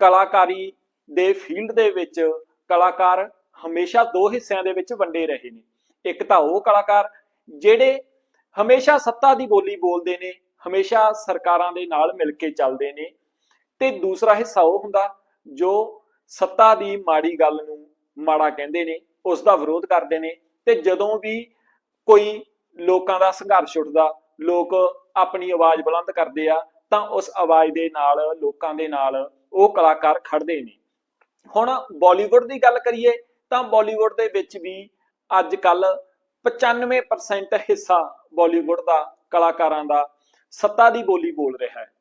ਕਲਾਕਾਰੀ ਦੇ ਫੀਲਡ ਦੇ ਵਿੱਚ ਕਲਾਕਾਰ ਹਮੇਸ਼ਾ ਦੋ ਹਿੱਸਿਆਂ ਦੇ ਵਿੱਚ ਵੰਡੇ ਰਹੇ ਨੇ। ਇੱਕ ਤਾਂ ਉਹ ਕਲਾਕਾਰ ਜਿਹੜੇ ਹਮੇਸ਼ਾ ਸੱਤਾ ਦੀ ਬੋਲੀ ਬੋਲਦੇ ਨੇ, ਹਮੇਸ਼ਾ ਸਰਕਾਰਾਂ ਦੇ ਨਾਲ ਮਿਲ ਕੇ ਚੱਲਦੇ ਨੇ ਤੇ ਦੂਸਰਾ ਹਿੱਸਾ ਉਹ ਹੁੰਦਾ ਜੋ ਸੱਤਾ ਦੀ ਮਾੜੀ ਗੱਲ ਨੂੰ ਮਾੜਾ ਕਹਿੰਦੇ ਨੇ, ਉਸ ਦਾ ਵਿਰੋਧ ਕਰਦੇ ਨੇ ਤੇ ਜਦੋਂ ਵੀ ਕੋਈ ਲੋਕਾਂ ਦਾ ਸੰਘਰਸ਼ ਉੱਠਦਾ, ਲੋਕ ਆਪਣੀ ਆਵਾਜ਼ ਬੁਲੰਦ ਕਰਦੇ ਆ ਤਾਂ ਉਸ ਆਵਾਜ਼ ਦੇ ਨਾਲ, ਲੋਕਾਂ ਦੇ ਨਾਲ ਉਹ ਕਲਾਕਾਰ ਖੜਦੇ ਨੇ। ਹੁਣ ਬਾਲੀਵੁੱਡ ਦੀ ਗੱਲ ਕਰੀਏ ਤਾਂ ਬਾਲੀਵੁੱਡ ਦੇ ਵਿੱਚ ਵੀ ਅੱਜ ਕੱਲ 95% ਹਿੱਸਾ ਬਾਲੀਵੁੱਡ ਦਾ ਕਲਾਕਾਰਾਂ ਦਾ ਸੱਤਾ ਦੀ ਬੋਲੀ ਬੋਲ ਰਿਹਾ ਹੈ।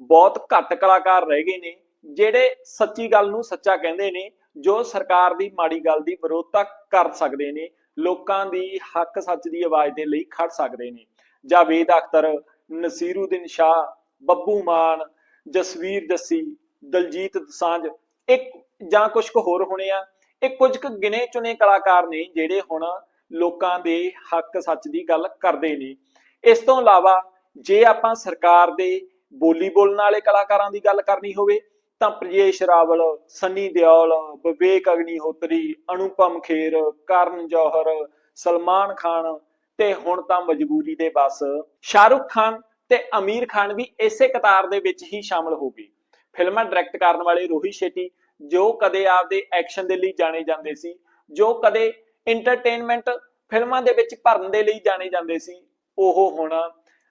ਬਹੁਤ ਘੱਟ ਕਲਾਕਾਰ ਰਹਿ ਗਏ ਨੇ, ਜਿਹੜੇ ਸੱਚੀ ਗੱਲ ਨੂੰ ਸੱਚਾ ਕਹਿੰਦੇ ਨੇ, ਜੋ ਸਰਕਾਰ ਦੀ ਮਾੜੀ ਗੱਲ ਦੀ ਵਿਰੋਧਤਾ ਕਰ ਸਕਦੇ ਨੇ, ਲੋਕਾਂ ਦੀ ਹੱਕ ਸੱਚ ਦੀ ਆਵਾਜ਼ ਦੇ ਲਈ ਖੜ ਸਕਦੇ ਨੇ। ਜਾਵੇਦ ਅਖਤਰ ਨਸੀਰੂਦੀਨ ਸ਼ਾਹ, ਬੱਬੂ ਮਾਨ, ਜਸਵੀਰ ਜੱਸੀ ਦਲਜੀਤ ਦੋਸਾਂਝ ਇੱਕ ਜਾਂ ਕੁਝ ਕੁ ਹੋਰ ਹੋਣੇ ਆ। ਇਹ ਕੁਝ ਕੁ ਗਿਣੇ ਚੁਣੇ ਕਲਾਕਾਰ ਨੇ ਜਿਹੜੇ ਹੁਣ ਲੋਕਾਂ ਦੇ ਹੱਕ ਸੱਚ ਦੀ ਗੱਲ ਕਰਦੇ ਨੇ। ਇਸ ਤੋਂ ਇਲਾਵਾ ਜੇ ਆਪਾਂ ਸਰਕਾਰ ਦੇ ਬੋਲੀ ਬੋਲਣ ਵਾਲੇ ਕਲਾਕਾਰਾਂ ਦੀ ਗੱਲ ਕਰਨੀ ਹੋਵੇ, ਤਾਂ ਪ੍ਰਜੇਸ਼ ਰਾਵਲ, ਸੰਨੀ ਦਿਓਲ, ਵਿਵੇਕ ਅਗਨੀਹੋਤਰੀ, ਅਨੁਪਮ ਖੇਰ, ਕਰਨ ਜੋਹਰ, ਸਲਮਾਨ ਖਾਨ ਤੇ ਹੁਣ ਤਾਂ ਮਜਬੂਰੀ ਦੇ ਬਸ। ਸ਼ਾਹਰੁਖ ਖਾਨ ਤੇ ਅਮੀਰ ਖਾਨ ਵੀ ਇਸੇ ਕਤਾਰ ਦੇ ਵਿੱਚ ਹੀ ਸ਼ਾਮਲ ਹੋ ਗਏ। ਫਿਲਮਾਂ ਡਾਇਰੈਕਟ ਕਰਨ ਵਾਲੇ ਰੋਹਿਤ ਸ਼ੇਟੀ, ਜੋ ਕਦੇ ਆਪਦੇ ਐਕਸ਼ਨ ਦੇ ਲਈ ਜਾਣੇ ਜਾਂਦੇ ਸੀ, ਜੋ ਕਦੇ ਐਂਟਰਟੇਨਮੈਂਟ ਫਿਲਮਾਂ ਦੇ ਵਿੱਚ ਭਰਨ ਦੇ ਲਈ ਜਾਣੇ ਜਾਂਦੇ ਸੀ, ਉਹ ਹੁਣ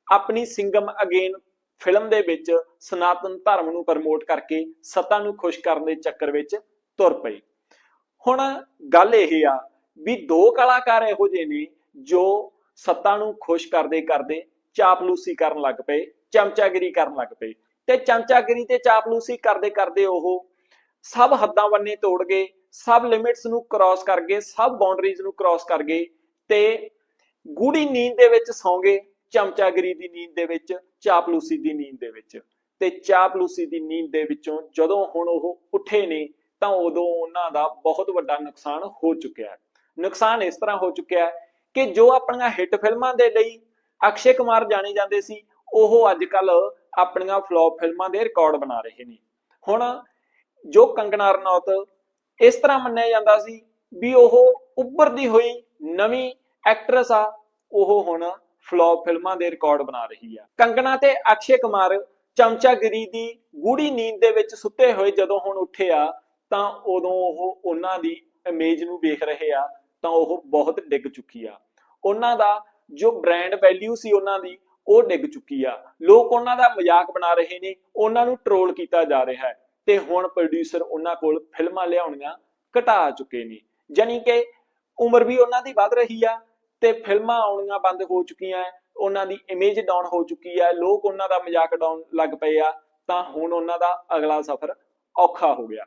ਆਪਣੀ ਸਿੰਗਮ ਅਗੇਨ ਫਿਲਮ ਦੇ ਵਿੱਚ ਸਨਾਤਨ ਧਰਮ ਨੂੰ ਪ੍ਰਮੋਟ ਕਰਕੇ ਸੱਤਾ ਨੂੰ ਖੁਸ਼ ਕਰਨ ਦੇ ਚੱਕਰ ਵਿੱਚ ਤੁਰ ਪਏ ਹੁਣ ਗੱਲ ਇਹ ਆ ਵੀ ਦੋ ਕਲਾਕਾਰ ਇਹੋ ਜਿਹੇ ਨੇ ਜੋ ਸੱਤਾ ਨੂੰ ਖੁਸ਼ ਕਰਦੇ ਕਰਦੇ ਚਾਪਲੂਸੀ ਕਰਨ ਲੱਗ ਪਏ, ਚਮਚਾਗਿਰੀ ਕਰਨ ਲੱਗ ਪਏ। ਤੇ ਚਮਚਾਗਿਰੀ ਤੇ ਚਾਪਲੂਸੀ ਕਰਦੇ ਕਰਦੇ ਉਹ ਸਭ ਹੱਦਾਂ ਬੰਨੇ ਤੋੜ ਗਏ, ਸਭ ਲਿਮਿਟਸ ਨੂੰ ਕ੍ਰਾਸ ਕਰ ਗਏ, ਸਭ ਬਾਉਂਡਰੀਜ਼ ਨੂੰ ਕ੍ਰਾਸ ਕਰ ਗਏ ਤੇ ਗੂੜੀ ਨੀਂਦ ਦੇ ਵਿੱਚ ਸੌਂ ਗਏ, ਚਮਚਾਗਿਰੀ ਦੀ ਨੀਂਦ ਦੇ ਵਿੱਚ, ਚਾਪਲੂਸੀ ਦੀ ਨੀਂਦ ਦੇ ਵਿੱਚ ਤੇ ਚਾਪਲੂਸੀ ਦੀ ਨੀਂਦ ਦੇ ਵਿੱਚੋਂ ਜਦੋਂ ਹੁਣ ਉਹ ਉੱਠੇ ਨੇ ਤਾਂ ਉਦੋਂ ਉਹਨਾਂ ਦਾ ਬਹੁਤ ਵੱਡਾ ਨੁਕਸਾਨ ਹੋ ਚੁੱਕਿਆ ਹੈ। ਨੁਕਸਾਨ ਇਸ ਤਰ੍ਹਾਂ ਹੋ ਚੁੱਕਿਆ ਹੈ ਕਿ ਜੋ ਆਪਣੀਆਂ ਹਿੱਟ ਫਿਲਮਾਂ ਦੇ ਲਈ ਅਕਸ਼ੇ ਕੁਮਾਰ ਜਾਣੇ ਜਾਂਦੇ ਸੀ, ਉਹ ਅੱਜ ਕੱਲ ਆਪਣੀਆਂ ਫਲॉप ਫਿਲਮਾਂ ਦੇ ਰਿਕਾਰਡ ਬਣਾ ਰਹੇ ਨੇ। ਹੁਣ ਜੋ ਕੰਗਨਾ ਰਣੌਤ ਇਸ ਤਰ੍ਹਾਂ ਮੰਨਿਆ ਜਾਂਦਾ ਸੀ ਵੀ ਉਹ ਉੱਭਰਦੀ ਹੋਈ ਨਵੀਂ ਐਕਟਰਸ ਆ, ਉਹ ਹੁਣ ਫਲॉप ਫਿਲਮਾਂ ਦੇ ਰਿਕਾਰਡ ਬਣਾ ਰਹੀ ਆ। ਕੰਗਨਾ ਤੇ ਅਕਸ਼ੇ ਕੁਮਾਰ ਚਮਚਾਗਿਰੀ ਦੀ ਗੂੜੀ ਨੀਂਦ ਦੇ ਵਿੱਚ ਸੁੱਤੇ ਹੋਏ ਜਦੋਂ ਹੁਣ ਉੱਠੇ ਆ, ਤਾਂ ਉਦੋਂ ਉਹ ਉਹਨਾਂ ਦੀ ਇਮੇਜ ਨੂੰ ਵੇਖ ਰਹੇ ਆ, ਤਾਂ ਉਹ ਬਹੁਤ ਡਿੱਗ ਚੁੱਕੀ ਆ। ਉਹਨਾਂ ਦਾ ਜੋ ਬ੍ਰਾਂਡ ਵੈਲਿਊ ਸੀ ਉਹਨਾਂ ਦੀ ਉਹ ਡਿੱਗ ਚੁੱਕੀ ਆ। ਲੋਕ ਉਹਨਾਂ ਦਾ ਮਜ਼ਾਕ ਬਣਾ ਰਹੇ ਨੇ, ਉਹਨਾਂ ਨੂੰ ਟਰੋਲ ਕੀਤਾ ਜਾ ਰਿਹਾ ਹੈ। ਤੇ ਹੁਣ ਪ੍ਰੋਡਿਊਸਰ ਉਹਨਾਂ ਕੋਲ ਫਿਲਮਾਂ ਲਿਆਉਣੀਆਂ ਘਟਾ ਚੁੱਕੇ ਨੇ। ਜਾਨੀ ਕਿ ਉਮਰ ਵੀ ਉਹਨਾਂ ਦੀ ਵੱਧ ਰਹੀ ਆ ਤੇ ਫਿਲਮਾਂ ਆਉਣੀਆਂ ਬੰਦ ਹੋ ਚੁੱਕੀਆਂ ਉਹਨਾਂ ਦੀ ਇਮੇਜ ਡਾਊਨ ਹੋ ਚੁੱਕੀ ਹੈ ਲੋਕ ਉਹਨਾਂ ਦਾ ਮਜ਼ਾਕ ਡਾਊਨ ਲੱਗ ਪਏ ਆ, ਤਾਂ ਹੁਣ ਉਹਨਾਂ ਦਾ ਅਗਲਾ ਸਫ਼ਰ ਔਖਾ ਹੋ ਗਿਆ।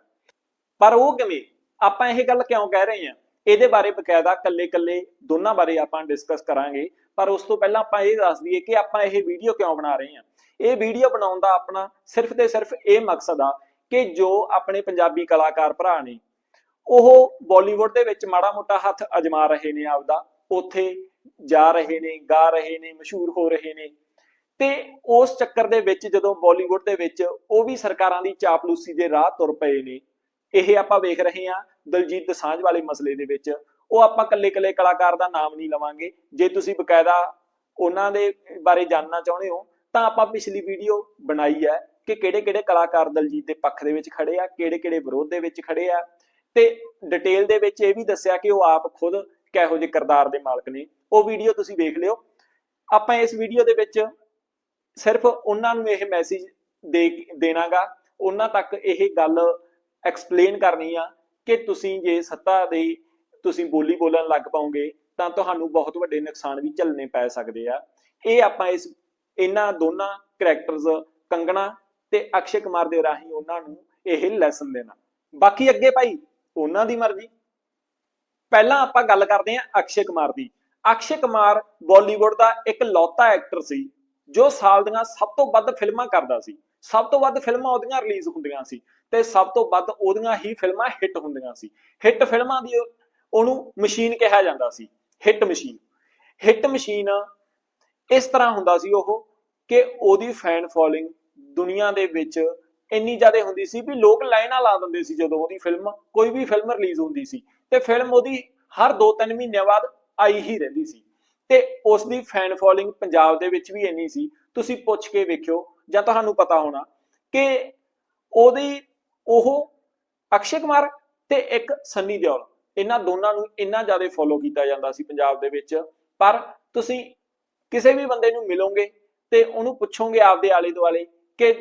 ਪਰ ਉਹ ਕਿਵੇਂ? ਆਪਾਂ ਇਹ ਗੱਲ ਕਿਉਂ ਕਹਿ ਰਹੇ ਹਾਂ? ਇਹਦੇ ਬਾਰੇ ਬਕਾਇਦਾ ਕੱਲੇ-ਕੱਲੇ ਦੋਨਾਂ ਬਾਰੇ ਆਪਾਂ ਡਿਸਕਸ ਕਰਾਂਗੇ, ਪਰ ਉਸ ਤੋਂ ਪਹਿਲਾਂ ਆਪਾਂ ਇਹ ਦੱਸ ਦਈਏ ਕਿ ਆਪਾਂ ਇਹ ਵੀਡੀਓ ਕਿਉਂ ਬਣਾ ਰਹੇ ਹਾਂ? ਇਹ ਵੀਡੀਓ ਬਣਾਉਣ ਦਾ ਆਪਣਾ ਸਿਰਫ ਤੇ ਸਿਰਫ ਇਹ ਮਕਸਦ ਆ ਕਿ ਜੋ ਆਪਣੇ ਪੰਜਾਬੀ ਕਲਾਕਾਰ ਭਰਾ ਨੇ, ਉਹ ਬਾਲੀਵੁੱਡ ਦੇ ਵਿੱਚ ਮਾੜਾ ਮੋਟਾ ਹੱਥ ਅਜਮਾ ਰਹੇ ਨੇ ਆਪਦਾ, ਉੱਥੇ ਜਾ ਰਹੇ ਨੇ, ਗਾ ਰਹੇ ਨੇ, ਮਸ਼ਹੂਰ ਹੋ ਰਹੇ ਨੇ। ਤੇ ਉਸ ਚੱਕਰ ਦੇ ਵਿੱਚ ਜਦੋਂ ਬਾਲੀਵੁੱਡ ਦੇ ਵਿੱਚ ਉਹ ਵੀ ਸਰਕਾਰਾਂ ਦੀ ਚਾਪਲੂਸੀ ਦੇ ਰਾਹ ਤੁਰ ਪਏ ਨੇ, ਇਹ ਆਪਾਂ ਵੇਖ ਰਹੇ ਹਾਂ ਦਲਜੀਤ ਦਸਾਂਝ ਵਾਲੇ ਮਸਲੇ ਦੇ ਵਿੱਚ, ਉਹ ਆਪਾਂ ਕੱਲੇ-ਕੱਲੇ ਕਲਾਕਾਰ ਦਾ ਨਾਮ ਨਹੀਂ ਲਵਾਂਗੇ। ਜੇ ਤੁਸੀਂ ਬਕਾਇਦਾ ਉਹਨਾਂ ਦੇ ਬਾਰੇ ਜਾਣਨਾ ਚਾਹੁੰਦੇ ਹੋ, ਤਾਂ ਆਪਾਂ ਪਿਛਲੀ ਵੀਡੀਓ ਬਣਾਈ ਹੈ ਕਿ ਕਿਹੜੇ-ਕਿਹੜੇ ਕਲਾਕਾਰ ਦਲਜੀਤ ਦੇ ਪੱਖ ਦੇ ਵਿੱਚ ਖੜੇ ਆ, ਕਿਹੜੇ-ਕਿਹੜੇ ਵਿਰੋਧ ਦੇ ਵਿੱਚ ਖੜੇ ਆ। ਤੇ ਡਿਟੇਲ ਦੇ ਵਿੱਚ ਇਹ ਵੀ ਦੱਸਿਆ ਕਿ ਉਹ ਆਪ ਖੁਦ ਕਿਹੋ ਜਿਹੇ ਕਿਰਦਾਰ ਦੇ ਮਾਲਕ ਨੇ। ਉਹ ਵੀਡੀਓ ਤੁਸੀਂ ਵੇਖ ਲਿਓ। ਆਪਾਂ ਇਸ ਵੀਡੀਓ ਦੇ ਵਿੱਚ ਸਿਰਫ ਉਹਨਾਂ ਨੂੰ ਇਹ ਮੈਸੇਜ ਦੇ ਦੇਣਾਗਾ। ਉਹਨਾਂ ਤੱਕ ਇਹ ਗੱਲ ਐਕਸਪਲੇਨ ਕਰਨੀ ਆ ਕਿ ਤੁਸੀਂ ਜੇ ਸੱਤਾ ਦੇ ਤੁਸੀਂ ਬੋਲੀ ਬੋਲਣ ਲੱਗ ਪਾਓਗੇ ਤਾਂ ਤੁਹਾਨੂੰ ਬਹੁਤ ਵੱਡੇ ਨੁਕਸਾਨ ਵੀ ਝੱਲਣੇ ਪੈ ਸਕਦੇ ਆ। ਇਹ ਆਪਾਂ ਇਸ, ਇਹਨਾਂ ਦੋਨਾਂ ਕੈਰੈਕਟਰਸ ਕੰਗਣਾ ਤੇ ਅਕਸ਼ੇ ਕੁਮਾਰ ਦੇ ਰਾਹੀਂ ਉਹਨਾਂ ਨੂੰ ਇਹ ਲੈਸਨ ਦੇਣਾ। ਬਾਕੀ ਅੱਗੇ ਭਾਈ, ਉਹਨਾਂ ਦੀ ਮਰਜ਼ੀ। ਪਹਿਲਾਂ ਆਪਾਂ ਗੱਲ ਕਰਦੇ ਹਾਂ ਅਕਸ਼ੇ ਕੁਮਾਰ ਦੀ। ਅਕਸ਼ੇ ਕੁਮਾਰ ਬਾਲੀਵੁੱਡ ਦਾ ਇੱਕ ਲੌਤਾ ਐਕਟਰ ਸੀ, ਜੋ ਸਾਲ ਦੀਆਂ ਸਭ ਤੋਂ ਵੱਧ ਫਿਲਮਾਂ ਕਰਦਾ ਸੀ। ਸਭ ਤੋਂ ਵੱਧ ਫਿਲਮਾਂ ਉਹਦੀਆਂ ਰਿਲੀਜ਼ ਹੁੰਦੀਆਂ ਸੀ। ਤੇ ਸਭ ਤੋਂ ਵੱਧ ਉਹਦੀਆਂ ਹੀ ਫਿਲਮਾਂ ਹਿੱਟ ਹੁੰਦੀਆਂ ਸੀ। ਹਿੱਟ ਫਿਲਮਾਂ ਦੀ ਉਹਨੂੰ ਮਸ਼ੀਨ ਕਿਹਾ ਜਾਂਦਾ ਸੀ, ਹਿੱਟ ਮਸ਼ੀਨ। ਹਿੱਟ ਮਸ਼ੀਨ ਇਸ ਤਰ੍ਹਾਂ ਹੁੰਦਾ ਸੀ ਉਹ ਕਿ ਉਹਦੀ ਫੈਨ ਫੋਲੋਇੰਗ ਦੁਨੀਆ ਦੇ ਵਿੱਚ ਇੰਨੀ ਜ਼ਿਆਦਾ ਹੁੰਦੀ ਸੀ ਵੀ ਲੋਕ ਲਾਈਨਾਂ ਲਾ ਦਿੰਦੇ ਸੀ ਜਦੋਂ ਉਹਦੀ ਫਿਲਮ ਕੋਈ ਵੀ ਫਿਲਮ ਰਿਲੀਜ਼ ਹੁੰਦੀ ਸੀ। ਤੇ ਫਿਲਮ ਉਹਦੀ ਹਰ 2-3 ਮਹੀਨਿਆਂ ਬਾਅਦ ਆਈ ਹੀ ਰਹਿੰਦੀ ਸੀ। ਤੇ ਉਸ ਦੀ ਫੈਨ ਫੋਲੋਇੰਗ ਪੰਜਾਬ ਦੇ ਵਿੱਚ ਵੀ ਇੰਨੀ ਸੀ। ਤੁਸੀਂ ਪੁੱਛ ਕੇ ਵੇਖਿਓ ਜਾਂ ਤੁਹਾਨੂੰ ਪਤਾ ਹੋਣਾ ਕਿ ਉਹਦੀ ਉਹ ਅਕਸ਼ੇ ਕੁਮਾਰ ਤੇ ਇੱਕ ਸੰਨੀ ਦਿਓਲ। ਇਹਨਾਂ ਦੋਨਾਂ ਨੂੰ ਇੰਨਾ ਜ਼ਿਆਦਾ ਫੋਲੋ ਕੀਤਾ ਜਾਂਦਾ ਸੀ ਪੰਜਾਬ ਦੇ ਵਿੱਚ। ਪਰ ਤੁਸੀਂ ਕਿਸੇ ਵੀ ਬੰਦੇ ਨੂੰ ਮਿਲੋਗੇ ਤੇ ਉਹਨੂੰ ਪੁੱਛੋਗੇ ਆਪਦੇ ਆਲੇ ਦੁਆਲੇ ਕਿ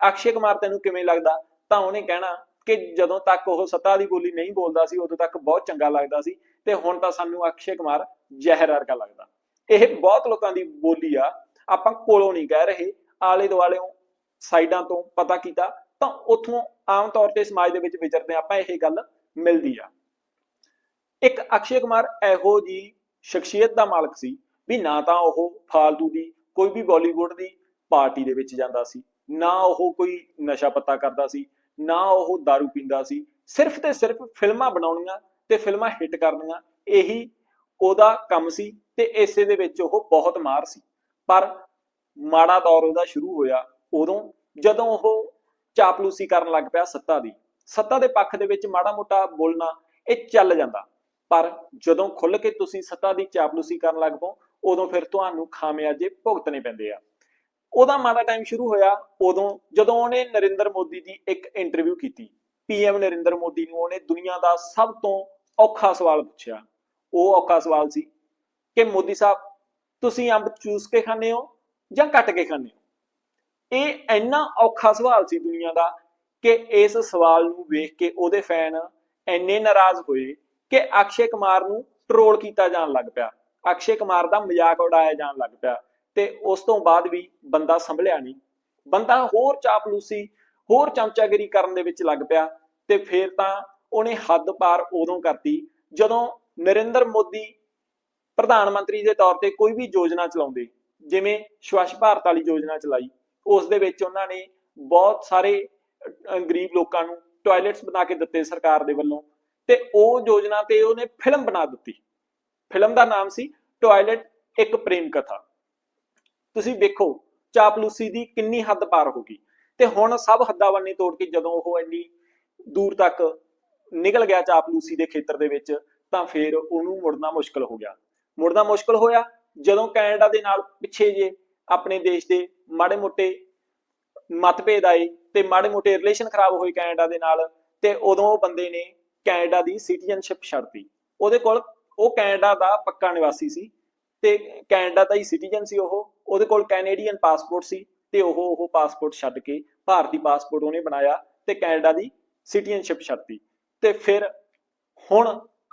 ਅਕਸ਼ੇ ਕੁਮਾਰ ਤੈਨੂੰ ਕਿਵੇਂ ਲੱਗਦਾ, ਤਾਂ ਉਹਨੇ ਕਹਿਣਾ ਕਿ ਜਦੋਂ ਤੱਕ ਉਹ ਸੱਤਾ ਦੀ ਬੋਲੀ ਨਹੀਂ ਬੋਲਦਾ ਸੀ, ਉਦੋਂ ਤੱਕ ਬਹੁਤ ਚੰਗਾ ਲੱਗਦਾ ਸੀ ਤੇ ਹੁਣ ਤਾਂ ਸਾਨੂੰ ਅਕਸ਼ੇ ਕੁਮਾਰ ਜ਼ਹਿਰ ਵਰਗਾ ਲੱਗਦਾ। ਇਹ ਬਹੁਤ ਲੋਕਾਂ ਦੀ ਬੋਲੀ ਆ। ਆਪਾਂ ਕੋਲੋਂ ਨਹੀਂ ਕਹਿ ਰਹੇ। ਆਲੇ ਦੁਆਲੇ ਸਾਈਡਾਂ ਤੋਂ ਪਤਾ ਕੀਤਾ ਤਾਂ ਉੱਥੋਂ ਆਮ ਤੌਰ ਤੇ ਸਮਾਜ ਦੇ ਵਿੱਚ ਵਿਚਰਦੇ ਆਪਾਂ ਇਹ ਗੱਲ ਮਿਲਦੀ ਆ। ਇੱਕ ਅਕਸ਼ੇ ਕੁਮਾਰ ਇਹੋ ਜੀ ਸ਼ਖਸੀਅਤ ਦਾ ਮਾਲਕ ਸੀ ਵੀ ਨਾ ਤਾਂ ਉਹ ਫਾਲਤੂ ਦੀ, ਕੋਈ ਵੀ ਬਾਲੀਵੁੱਡ ਦੀ ਪਾਰਟੀ ਦੇ ਵਿੱਚ ਜਾਂਦਾ ਸੀ, ਨਾ ਉਹ ਕੋਈ ਨਸ਼ਾ ਪੱਤਾ ਕਰਦਾ ਸੀ, ਨਾ ਉਹ दारू ਪੀਂਦਾ ਸੀ, ਸਿਰਫ ਤੇ ਸਿਰਫ ਫਿਲਮਾਂ ਬਣਾਉਣੀਆਂ ਤੇ ਫਿਲਮਾਂ ਹਿੱਟ ਕਰਨੀਆਂ, ਇਹੀ ਉਹਦਾ ਕੰਮ ਸੀ ਤੇ ਇਸੇ ਦੇ ਵਿੱਚ ਉਹ ਬਹੁਤ ਮਾਰ ਸੀ। ਪਰ ਮਾੜਾ ਦੌਰ ਉਹਦਾ ਸ਼ੁਰੂ ਹੋਇਆ ਉਦੋਂ, ਜਦੋਂ ਉਹ ਚਾਪਲੂਸੀ ਕਰਨ ਲੱਗ ਪਿਆ ਸੱਤਾ ਦੀ। ਸੱਤਾ ਦੇ ਪੱਖ ਦੇ ਵਿੱਚ ਮਾੜਾ ਮੋਟਾ ਬੋਲਣਾ ਇਹ ਚੱਲ ਜਾਂਦਾ। ਪਰ ਜਦੋਂ ਖੁੱਲ ਕੇ ਤੁਸੀਂ ਸੱਤਾ ਦੀ ਚਾਪਲੂਸੀ ਕਰਨ ਲੱਗ ਪਓ, ਉਦੋਂ ਫਿਰ ਤੁਹਾਨੂੰ ਖਾਮਿਆਜੇ ਭੁਗਤਣੇ ਪੈਂਦੇ ਆ। ਉਹਦਾ ਮਾੜਾ ਟਾਈਮ ਸ਼ੁਰੂ ਹੋਇਆ ਉਦੋਂ ਜਦੋਂ ਉਹਨੇ ਨਰਿੰਦਰ ਮੋਦੀ ਦੀ ਇੱਕ ਇੰਟਰਵਿਊ ਕੀਤੀ। ਪੀਐਮ ਨਰਿੰਦਰ ਮੋਦੀ ਨੂੰ ਉਹਨੇ ਦੁਨੀਆ ਦਾ ਸਭ ਤੋਂ ਔਖਾ ਸਵਾਲ ਪੁੱਛਿਆ। ਉਹ ਔਖਾ ਸਵਾਲ ਸੀ ਕਿ ਮੋਦੀ ਸਾਹਿਬ, ਤੁਸੀਂ ਅੰਬ ਚੂਸ ਕੇ ਖਾਂਦੇ ਹੋ ਜਾਂ ਕੱਟ ਕੇ ਖਾਂਦੇ ਹੋ? ਇਹ ਇੰਨਾ ਔਖਾ ਸਵਾਲ ਸੀ ਦੁਨੀਆ ਦਾ ਕਿ ਇਸ ਸਵਾਲ ਨੂੰ ਵੇਖ ਕੇ ਉਹਦੇ ਫੈਨ ਇੰਨੇ ਨਾਰਾਜ਼ ਹੋਏ ਕਿ ਅਕਸ਼ੇ ਕੁਮਾਰ ਨੂੰ ਟਰੋਲ ਕੀਤਾ ਜਾਣ ਲੱਗ ਪਿਆ। ਅਕਸ਼ੇ ਕੁਮਾਰ ਦਾ ਮਜ਼ਾਕ ਉਡਾਇਆ ਜਾਣ ਲੱਗ ਪਿਆ ਤੇ ਉਸ ਤੋਂ ਬਾਅਦ ਵੀ ਬੰਦਾ ਸੰਭਲਿਆ ਨਹੀਂ। ਬੰਦਾ ਹੋਰ ਚਾਪਲੂਸੀ ਹੋਰ ਚਮਚਾਗਿਰੀ ਕਰਨ ਦੇ ਵਿੱਚ ਲੱਗ ਪਿਆ ਤੇ ਫਿਰ ਤਾਂ ਉਹਨੇ ਹੱਦ ਪਾਰ ਉਦੋਂ ਕਰਤੀ ਜਦੋਂ ਨਰਿੰਦਰ ਮੋਦੀ ਪ੍ਰਧਾਨ ਮੰਤਰੀ ਦੇ ਤੌਰ ਤੇ ਕੋਈ ਵੀ ਯੋਜਨਾ ਚਲਾਉਂਦੇ, ਜਿਵੇਂ ਸਵੱਛ ਭਾਰਤ ਵਾਲੀ ਯੋਜਨਾ ਚਲਾਈ ਉਸ ਦੇ ਵਿੱਚ ਉਹਨਾਂ ਨੇ ਬਹੁਤ ਸਾਰੇ ਗਰੀਬ ਲੋਕਾਂ ਨੂੰ ਟਾਇਲਟਸ ਬਣਾ ਕੇ ਦਿੱਤੇ ਸਰਕਾਰ ਦੇ ਵੱਲੋਂ ਤੇ ਉਹ ਯੋਜਨਾ ਤੇ ਉਹਨੇ ਫਿਲਮ ਬਣਾ ਦਿੱਤੀ। ਫਿਲਮ ਦਾ ਨਾਮ ਸੀ ਟਾਇਲਟ ਇੱਕ ਪ੍ਰੇਮ ਕਥਾ। ਤੁਸੀਂ ਵੇਖੋ, ਚਾਪਲੂਸੀ ਦੀ ਕਿੰਨੀ ਹੱਦ ਪਾਰ ਹੋ ਗਈ। ਤੇ ਹੁਣ ਸਭ ਹੱਦਾਂ ਬੰਨੇ ਤੋੜ ਕੇ ਜਦੋਂ ਉਹ ਇੰਨੀ ਦੂਰ ਤੱਕ ਨਿਕਲ ਗਿਆ ਚਾਪਲੂਸੀ ਦੇ ਖੇਤਰ ਦੇ ਵਿੱਚ, ਤਾਂ ਫਿਰ ਉਹਨੂੰ ਮੁੜਨਾ ਮੁਸ਼ਕਲ ਹੋ ਗਿਆ। ਮੁੜਨਾ ਮੁਸ਼ਕਲ ਹੋਇਆ, ਜਦੋਂ ਕੈਨੇਡਾ ਦੇ ਨਾਲ ਪਿੱਛੇ ਜੇ ਆਪਣੇ ਦੇਸ਼ ਦੇ ਮਾੜੇ ਮੋਟੇ ਮਤਭੇਦ ਆਏ ਤੇ ਮਾੜੇ ਮੋਟੇ ਰਿਲੇਸ਼ਨ ਖਰਾਬ ਹੋਏ ਕੈਨੇਡਾ ਦੇ ਨਾਲ ਤੇ ਉਦੋਂ ਉਹ ਬੰਦੇ ਨੇ ਕੈਨੇਡਾ ਦੀ ਸਿਟੀਜ਼ਨਸ਼ਿਪ ਛੱਡਤੀ ਉਹਦੇ ਕੋਲ ਉਹ ਕੈਨੇਡਾ ਦਾ ਪੱਕਾ ਨਿਵਾਸੀ ਸੀ ਤੇ ਕੈਨੇਡਾ ਦਾ ਹੀ ਸਿਟੀਜ਼ਨ ਸੀ ਉਹ। ਉਹਦੇ ਕੋਲ ਕੈਨੇਡੀਅਨ ਪਾਸਪੋਰਟ ਸੀ ਤੇ ਉਹ ਉਹ ਪਾਸਪੋਰਟ ਛੱਡ ਕੇ ਭਾਰਤੀ ਪਾਸਪੋਰਟ ਉਹਨੇ ਬਣਾਇਆ ਤੇ ਕੈਨੇਡਾ ਦੀ ਸਿਟੀਜ਼ਨਸ਼ਿਪ ਛੱਡਤੀ ਤੇ ਫਿਰ ਹੁਣ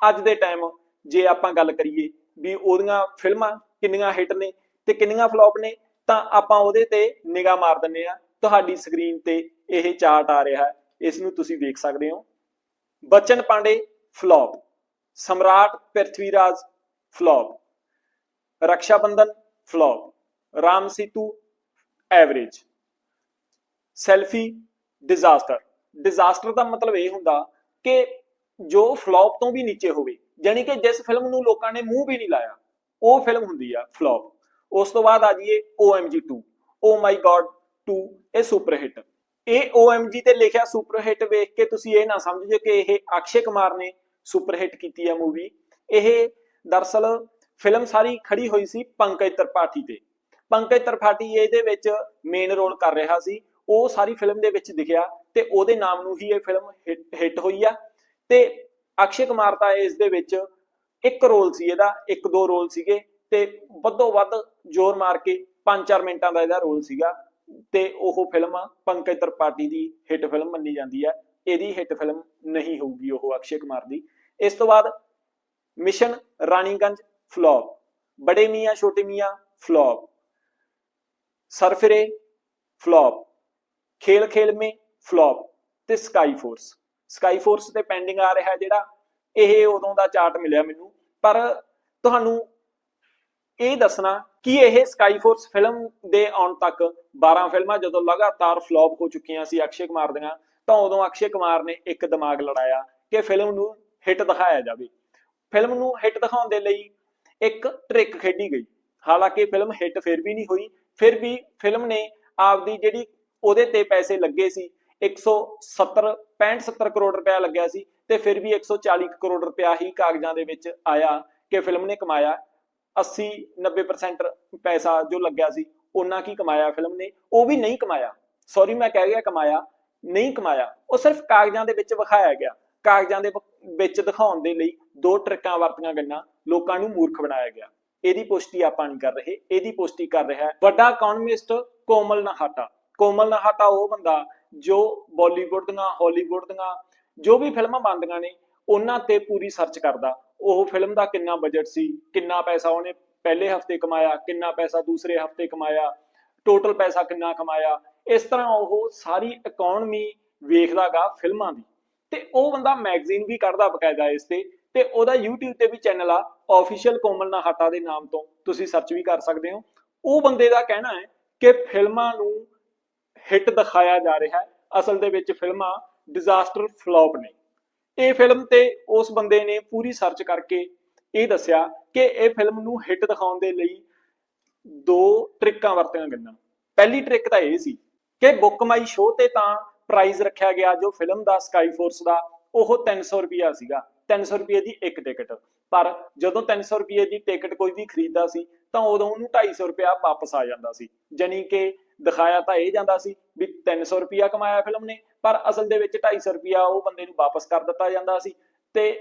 ਅੱਜ ਦੇ ਟਾਈਮ ਜੇ ਆਪਾਂ ਗੱਲ ਕਰੀਏ ਵੀ ਉਹਦੀਆਂ ਫਿਲਮਾਂ ਕਿੰਨੀਆਂ ਹਿੱਟ ਨੇ ਤੇ ਕਿੰਨੀਆਂ ਫਲॉप ਨੇ ਤਾਂ ਆਪਾਂ ਉਹਦੇ ਤੇ ਨਿਗਾਹ ਮਾਰ ਦਿੰਨੇ ਆ ਤੁਹਾਡੀ ਸਕਰੀਨ ਤੇ ਇਹ ਚਾਰਟ ਆ ਰਿਹਾ ਇਸ ਨੂੰ ਤੁਸੀਂ ਵੇਖ ਸਕਦੇ ਹੋ। Bachchan Pandey flop Samrat Prithviraj flop Raksha Bandhan flop Ram Setu average selfie disaster disaster ਦਾ ਮਤਲਬ ਇਹ ਹੁੰਦਾ ਕਿ ਜੋ ਫਲॉप ਤੋਂ ਵੀ ਨੀਚੇ ਹੋਵੇ ਯਾਨੀ ਕਿ ਜਿਸ ਫਿਲਮ ਨੂੰ ਲੋਕਾਂ ਨੇ ਮੂੰਹ ਵੀ ਨਹੀਂ ਲਾਇਆ, ਉਹ ਫਿਲਮ ਹੁੰਦੀ ਆ ਫਲॉप ਉਸ ਤੋਂ ਬਾਅਦ ਆ ਜਾਈਏ OMG2 ਓ ਮਾਈ ਗॉड 2 ਇਹ ਸੁਪਰ ਹਿੱਟ ਇਹ OMG ਤੇ ਲਿਖਿਆ ਸੁਪਰ ਹਿੱਟ ਵੇਖ ਕੇ ਤੁਸੀਂ ਇਹ ਨਾ ਸਮਝਿਓ ਕਿ ਇਹ ਅਕਸ਼ੇ ਕੁਮਾਰ ਨੇ ਸੁਪਰ ਹਿੱਟ ਕੀਤੀ ਹੈ ਮੂਵੀ ਇਹ ਦਰਸਲ ਫਿਲਮ ਸਾਰੀ ਖੜੀ ਹੋਈ ਸੀ ਪੰਕਜ ਤ੍ਰਿਪਾਠੀ ਤੇ। ਪੰਕਜ ਤ੍ਰਿਪਾਠੀ ਇਹਦੇ ਵਿੱਚ ਮੇਨ ਰੋਲ ਕਰ ਰਿਹਾ ਸੀ। ਉਹ ਸਾਰੀ ਫਿਲਮ ਦੇ ਵਿੱਚ ਦਿਖਿਆ ਤੇ ਉਹਦੇ ਨਾਮ ਨੂੰ ਹੀ ਇਹ ਫਿਲਮ ਹਿੱਟ ਹੋਈ ਆ। ਤੇ ਅਕਸ਼ੇ ਕੁਮਾਰ ਤਾਂ ਇਸ ਦੇ ਵਿੱਚ ਇੱਕ ਰੋਲ ਸੀ ਇਹਦਾ, ਇੱਕ ਦੋ ਰੋਲ ਸੀਗੇ। ਤੇ ਵੱਧੋ ਵੱਧ ਜ਼ੋਰ ਮਾਰ ਕੇ 5-4 ਮਿੰਟਾਂ ਦਾ ਇਹਦਾ ਰੋਲ ਸੀਗਾ ਤੇ ਉਹ ਫਿਲਮ ਪੰਕਜ ਤ੍ਰਿਪਾਠੀ ਦੀ ਹਿੱਟ ਫਿਲਮ ਮੰਨੀ ਜਾਂਦੀ ਹੈ। ਇਹਦੀ ਹਿੱਟ ਫਿਲਮ ਨਹੀਂ ਹੋਊਗੀ ਉਹ ਅਕਸ਼ੇ ਕੁਮਾਰ ਦੀ। ਇਸ ਤੋਂ ਬਾਅਦ ਮਿਸ਼ਨ ਰਾਣੀਗੰਜ ਫਲॉप ਬੜੇ ਮੀਆਂ ਛੋਟੇ ਮੀਆਂ flop ਸਰਫਰੇ flop Khel Khel Mein flop ਤੇ ਸਕਾਈ ਫੋਰਸ ਸਕਾਈ ਫੋਰਸ ਤੇ ਪੈਂਡਿੰਗ ਆ ਰਿਹਾ ਜਿਹੜਾ, ਇਹ ਉਦੋਂ ਦਾ ਚਾਰਟ ਮਿਲਿਆ ਮੈਨੂੰ। ਪਰ ਤੁਹਾਨੂੰ ਇਹ ਦੱਸਣਾ ਕਿ ਇਹ ਸਕਾਈ ਫੋਰਸ ਫਿਲਮ ਦੇ ਆਉਣ ਤੱਕ 12 ਫਿਲਮਾਂ ਜਦੋਂ ਲਗਾਤਾਰ ਫਲॉप ਹੋ ਚੁੱਕੀਆਂ ਸੀ ਅਕਸ਼ੇ ਕੁਮਾਰ ਦੀਆਂ, ਤਾਂ ਉਦੋਂ ਅਕਸ਼ੇ ਕੁਮਾਰ ਨੇ ਇੱਕ ਦਿਮਾਗ ਲੜਾਇਆ ਕਿ ਫਿਲਮ ਨੂੰ ਹਿੱਟ ਦਿਖਾਇਆ ਜਾਵੇ। ਫਿਲਮ ਨੂੰ ਹਿੱਟ ਦਿਖਾਉਣ ਦੇ ਲਈ ਇੱਕ ਟ੍ਰਿਕ ਖੇਡੀ ਗਈ। ਹਾਲਾਂਕਿ ਫਿਲਮ ਹਿੱਟ ਫਿਰ ਵੀ ਨਹੀਂ ਹੋਈ, ਫਿਰ ਵੀ ਫਿਲਮ ਨੇ ਆਪਦੀ ਜਿਹੜੀ ਉਹਦੇ ਤੇ ਪੈਸੇ ਲੱਗੇ ਸੀ 170 65 70 ਕਰੋੜ ਰੁਪਇਆ ਲੱਗਿਆ ਸੀ ਤੇ ਫਿਰ ਵੀ 140 ਕਰੋੜ ਰੁਪਇਆ ਹੀ ਕਾਗਜ਼ਾਂ ਦੇ ਵਿੱਚ ਆਇਆ ਕਿ ਫਿਲਮ ਨੇ ਕਮਾਇਆ। 80 90% ਪੈਸਾ ਜੋ ਲੱਗਿਆ ਸੀ, ਉਹਨਾਂ ਕੀ ਕਮਾਇਆ ਫਿਲਮ ਨੇ? ਉਹ ਵੀ ਨਹੀਂ ਕਮਾਇਆ। ਸੌਰੀ ਮੈਂ ਕਹਿ ਗਿਆ ਕਮਾਇਆ, ਨਹੀਂ ਕਮਾਇਆ। ਉਹ ਸਿਰਫ ਕਾਗਜ਼ਾਂ ਦੇ ਵਿੱਚ ਵਿਖਾਇਆ ਗਿਆ। ਕਾਗਜ਼ਾਂ ਦੇ ਵਿੱਚ ਦਿਖਾਉਣ ਦੇ ਲਈ ਦੋ ਟ੍ਰਿਕਾਂ ਵਰਤੀਆਂ ਗਈਆਂ। ਲੋਕਾਂ ਨੂੰ ਮੂਰਖ ਬਣਾਇਆ ਗਿਆ। ਇਹਦੀ ਪੁਸ਼ਟੀ ਆਪਾਂ ਨਹੀਂ ਕਰ ਰਹੇ। ਇਹਦੀ ਪੁਸ਼ਟੀ ਕਰ ਰਿਹਾ ਹੈ ਵੱਡਾ ਇਕਨੋਮਿਸਟ ਕੋਮਲ ਨਹਾਟਾ। ਕੋਮਲ ਨਹਾਟਾ ਉਹ ਬੰਦਾ ਜੋ ਬਾਲੀਵੁੱਡ ਦੀਆਂ ਹਾਲੀਵੁੱਡ ਦੀਆਂ ਜੋ ਵੀ ਫਿਲਮਾਂ ਬਣਦੀਆਂ ਨੇ, ਉਹਨਾਂ ਤੇ ਪੂਰੀ ਸਰਚ ਕਰਦਾ। ਉਹ ਫਿਲਮ ਦਾ ਕਿੰਨਾ ਬਜਟ ਸੀ, ਕਿੰਨਾ ਪੈਸਾ ਉਹਨੇ ਪਹਿਲੇ ਹਫ਼ਤੇ ਕਮਾਇਆ, ਕਿੰਨਾ ਪੈਸਾ ਦੂਸਰੇ ਹਫ਼ਤੇ ਕਮਾਇਆ ਟੋਟਲ ਪੈਸਾ ਕਿੰਨਾ ਕਮਾਇਆ, ਇਸ ਤਰ੍ਹਾਂ ਉਹ ਸਾਰੀ ਇਕਨੋਮੀ ਵੇਖਦਾਗਾ ਫਿਲਮਾਂ ਦੀ। ਤੇ ਉਹ ਬੰਦਾ ਮੈਗਜ਼ੀਨ ਵੀ ਕੱਢਦਾ ਬਕਾਇਦਾ ਇਸ ਤੇ ਤੇ ਉਹਦਾ YouTube ਤੇ ਵੀ ਚੈਨਲ ਆ ਆਫੀਸ਼ੀਅਲ ਕੋਮਲ ਨਾਹਟਾ ਦੇ ਨਾਮ ਤੋਂ, ਤੁਸੀਂ ਸਰਚ ਵੀ ਕਰ ਸਕਦੇ ਹੋ। ਉਹ ਬੰਦੇ ਦਾ ਕਹਿਣਾ ਹੈ ਕਿ ਫਿਲਮਾਂ ਨੂੰ ਹਿੱਟ ਦਿਖਾਇਆ ਜਾ ਰਿਹਾ ਹੈ। ਅਸਲ ਦੇ ਵਿੱਚ ਫਿਲਮਾਂ ਡਿਜ਼ਾਸਟਰ ਫਲॉप ਨੇ। ਇਹ ਫਿਲਮ ਤੇ ਉਸ ਬੰਦੇ ਨੇ ਪੂਰੀ ਸਰਚ ਕਰਕੇ ਇਹ ਦੱਸਿਆ ਕਿ ਇਹ ਫਿਲਮ ਨੂੰ ਹਿੱਟ ਦਿਖਾਉਣ ਦੇ ਲਈ ਦੋ ਟ੍ਰਿਕਾਂ ਵਰਤੀਆਂ ਗਈਆਂ। ਪਹਿਲੀ ਟ੍ਰਿਕ ਤਾਂ ਇਹ ਸੀ ਕਿ ਬੁੱਕ ਮਾਈ ਸ਼ੋਅ ਤੇ ਤਾਂ ਪ੍ਰਾਈਜ਼ ਰੱਖਿਆ ਗਿਆ, ਜੋ ਫਿਲਮ ਦਾ ਸਕਾਈ ਫੋਰਸ ਦਾ, ਉਹ 300 ਰੁਪਿਆ ਸੀਗਾ। 300 ਰੁਪਏ ਦੀ ਇੱਕ ਟਿਕਟ ਪਰ ਜਦੋਂ 300 ਰੁਪਏ ਦੀ ਟਿਕਟ ਕੋਈ ਵੀ ਖਰੀਦਦਾ ਸੀ, ਤਾਂ ਉਦੋਂ ਉਹਨੂੰ 250 ਰੁਪਿਆ ਵਾਪਸ ਆ ਜਾਂਦਾ ਸੀ। ਜਾਨੀ ਕਿ ਦਿਖਾਇਆ ਤਾਂ ਇਹ ਜਾਂਦਾ ਸੀ ਵੀ 300 ਰੁਪਿਆ ਕਮਾਇਆ ਫਿਲਮ ਨੇ, ਪਰ ਅਸਲ ਦੇ ਵਿੱਚ 250 ਰੁਪਿਆ ਉਹ ਬੰਦੇ ਨੂੰ ਵਾਪਸ ਕਰ ਦਿੱਤਾ ਜਾਂਦਾ ਸੀ ਤੇ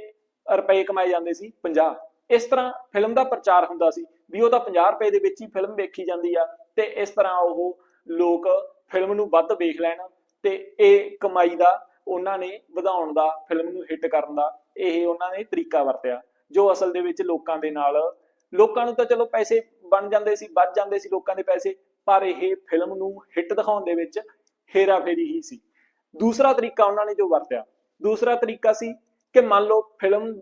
ਰੁਪਏ ਕਮਾਏ ਜਾਂਦੇ ਸੀ 50 ਇਸ ਤਰ੍ਹਾਂ ਫਿਲਮ ਦਾ ਪ੍ਰਚਾਰ ਹੁੰਦਾ ਸੀ ਵੀ ਉਹ ਤਾਂ 50 ਰੁਪਏ ਦੇ ਵਿੱਚ ਹੀ ਫਿਲਮ ਵੇਖੀ ਜਾਂਦੀ ਆ ਤੇ ਇਸ ਤਰ੍ਹਾਂ ਉਹ ਲੋਕ ਫਿਲਮ ਨੂੰ ਵੱਧ ਵੇਖ ਲੈਣ ਤੇ ਇਹ ਕਮਾਈ ਦਾ ਉਹਨਾਂ ਨੇ ਵਧਾਉਣ ਦਾ, ਫਿਲਮ ਨੂੰ ਹਿੱਟ ਕਰਨ ਦਾ ਇਹ ਉਹਨਾਂ ਨੇ ਤਰੀਕਾ ਵਰਤਿਆ, ਜੋ ਅਸਲ ਦੇ ਵਿੱਚ ਲੋਕਾਂ ਦੇ ਨਾਲ, ਲੋਕਾਂ ਨੂੰ ਤਾਂ ਚਲੋ ਪੈਸੇ ਬਣ ਜਾਂਦੇ ਸੀ, ਵੱਧ ਜਾਂਦੇ ਸੀ ਲੋਕਾਂ ਦੇ ਪੈਸੇ ਪਰ ਇਹ ਫਿਲਮ ਨੂੰ ਹਿੱਟ ਦਿਖਾਉਣ ਦੇ ਵਿੱਚ ਹੇਰਾਫੇਰੀ ਹੀ ਸੀ। ਦੂਸਰਾ ਤਰੀਕਾ ਉਹਨਾਂ ਨੇ ਜੋ ਵਰਤਿਆ, ਦੂਸਰਾ ਤਰੀਕਾ ਸੀ ਕਿ ਮੰਨ ਲਓ ਫਿਲਮ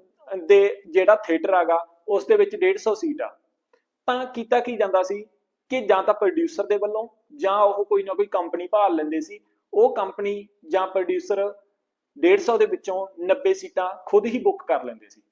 ਦੇ ਜਿਹੜਾ ਥੀਏਟਰ ਹੈਗਾ, ਉਸ ਦੇ ਵਿੱਚ 150 ਸੀਟ ਆ। ਤਾਂ ਕੀਤਾ ਕੀ ਜਾਂਦਾ ਸੀ ਕਿ ਜਾਂ ਤਾਂ ਪ੍ਰੋਡਿਊਸਰ ਦੇ ਵੱਲੋਂ ਜਾਂ ਉਹ ਕੋਈ ਨਾ ਕੋਈ ਕੰਪਨੀ ਭਾਲ ਲੈਂਦੇ ਸੀ, ਉਹ ਕੰਪਨੀ ਜਾਂ ਪ੍ਰੋਡਿਊਸਰ 150 ਦੇ ਵਿੱਚੋਂ 90 ਸੀਟਾਂ ਖੁਦ ਹੀ ਬੁੱਕ ਕਰ ਲੈਂਦੇ ਸੀ।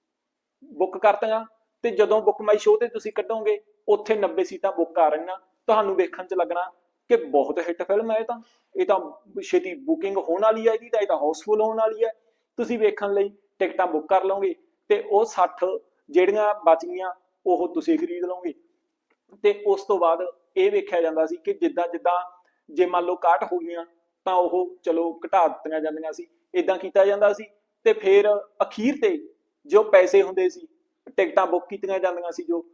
ਬੁੱਕ ਕਰਤੀਆਂ ਤੇ ਜਦੋਂ ਬੁੱਕ ਮਾਈ ਸ਼ੋਅ ਤੇ ਤੁਸੀਂ ਕੱਢੋਗੇ, ਉੱਥੇ 90 ਸੀਟਾਂ ਬੁੱਕ ਕਰ ਰਹੀਆਂ। ਤੁਹਾਨੂੰ ਵੇਖਣ 'ਚ ਲੱਗਣਾ ਕਿ ਬਹੁਤ ਹਿੱਟ ਫਿਲਮ ਹੈ ਇਹ ਤਾਂ। ਇਹ ਤਾਂ ਛੇਤੀ ਬੁਕਿੰਗ ਹੋਣ ਵਾਲੀ ਹੈ ਇਹਦੀ ਤਾਂ, ਇਹ ਤਾਂ ਹਾਊਸਫੁੱਲ ਹੋਣ ਵਾਲੀ ਹੈ। ਤੁਸੀਂ ਵੇਖਣ ਲਈ ਟਿਕਟਾਂ ਬੁੱਕ ਕਰ ਲਓਗੇ ਤੇ ਉਹ 60 ਜਿਹੜੀਆਂ ਬਚ ਗਈਆਂ ਉਹ ਤੁਸੀਂ ਖਰੀਦ ਲਓਗੇ। ਤੇ ਉਸ ਤੋਂ ਬਾਅਦ ਇਹ ਵੇਖਿਆ ਜਾਂਦਾ ਸੀ ਕਿ ਜਿੱਦਾਂ ਜਿੱਦਾਂ ਜੇ ਮੰਨ ਲਓ 61 ਹੋ ਗਈਆਂ, ਤਾਂ ਉਹ ਚਲੋ ਘਟਾ ਦਿੱਤੀਆਂ ਜਾਂਦੀਆਂ ਸੀ ਇਦਾਂ ਕੀਤਾ ਜਾਂਦਾ ਸੀ। ਤੇ ਫਿਰ ਅਖੀਰ ਤੇ ਜੋ ਪੈਸੇ ਹੁੰਦੇ ਸੀ, ਟਿਕਟਾਂ ਬੁੱਕ ਕੀਤੀਆਂ ਜਾਂਦੀਆਂ ਸੀ ਜੋ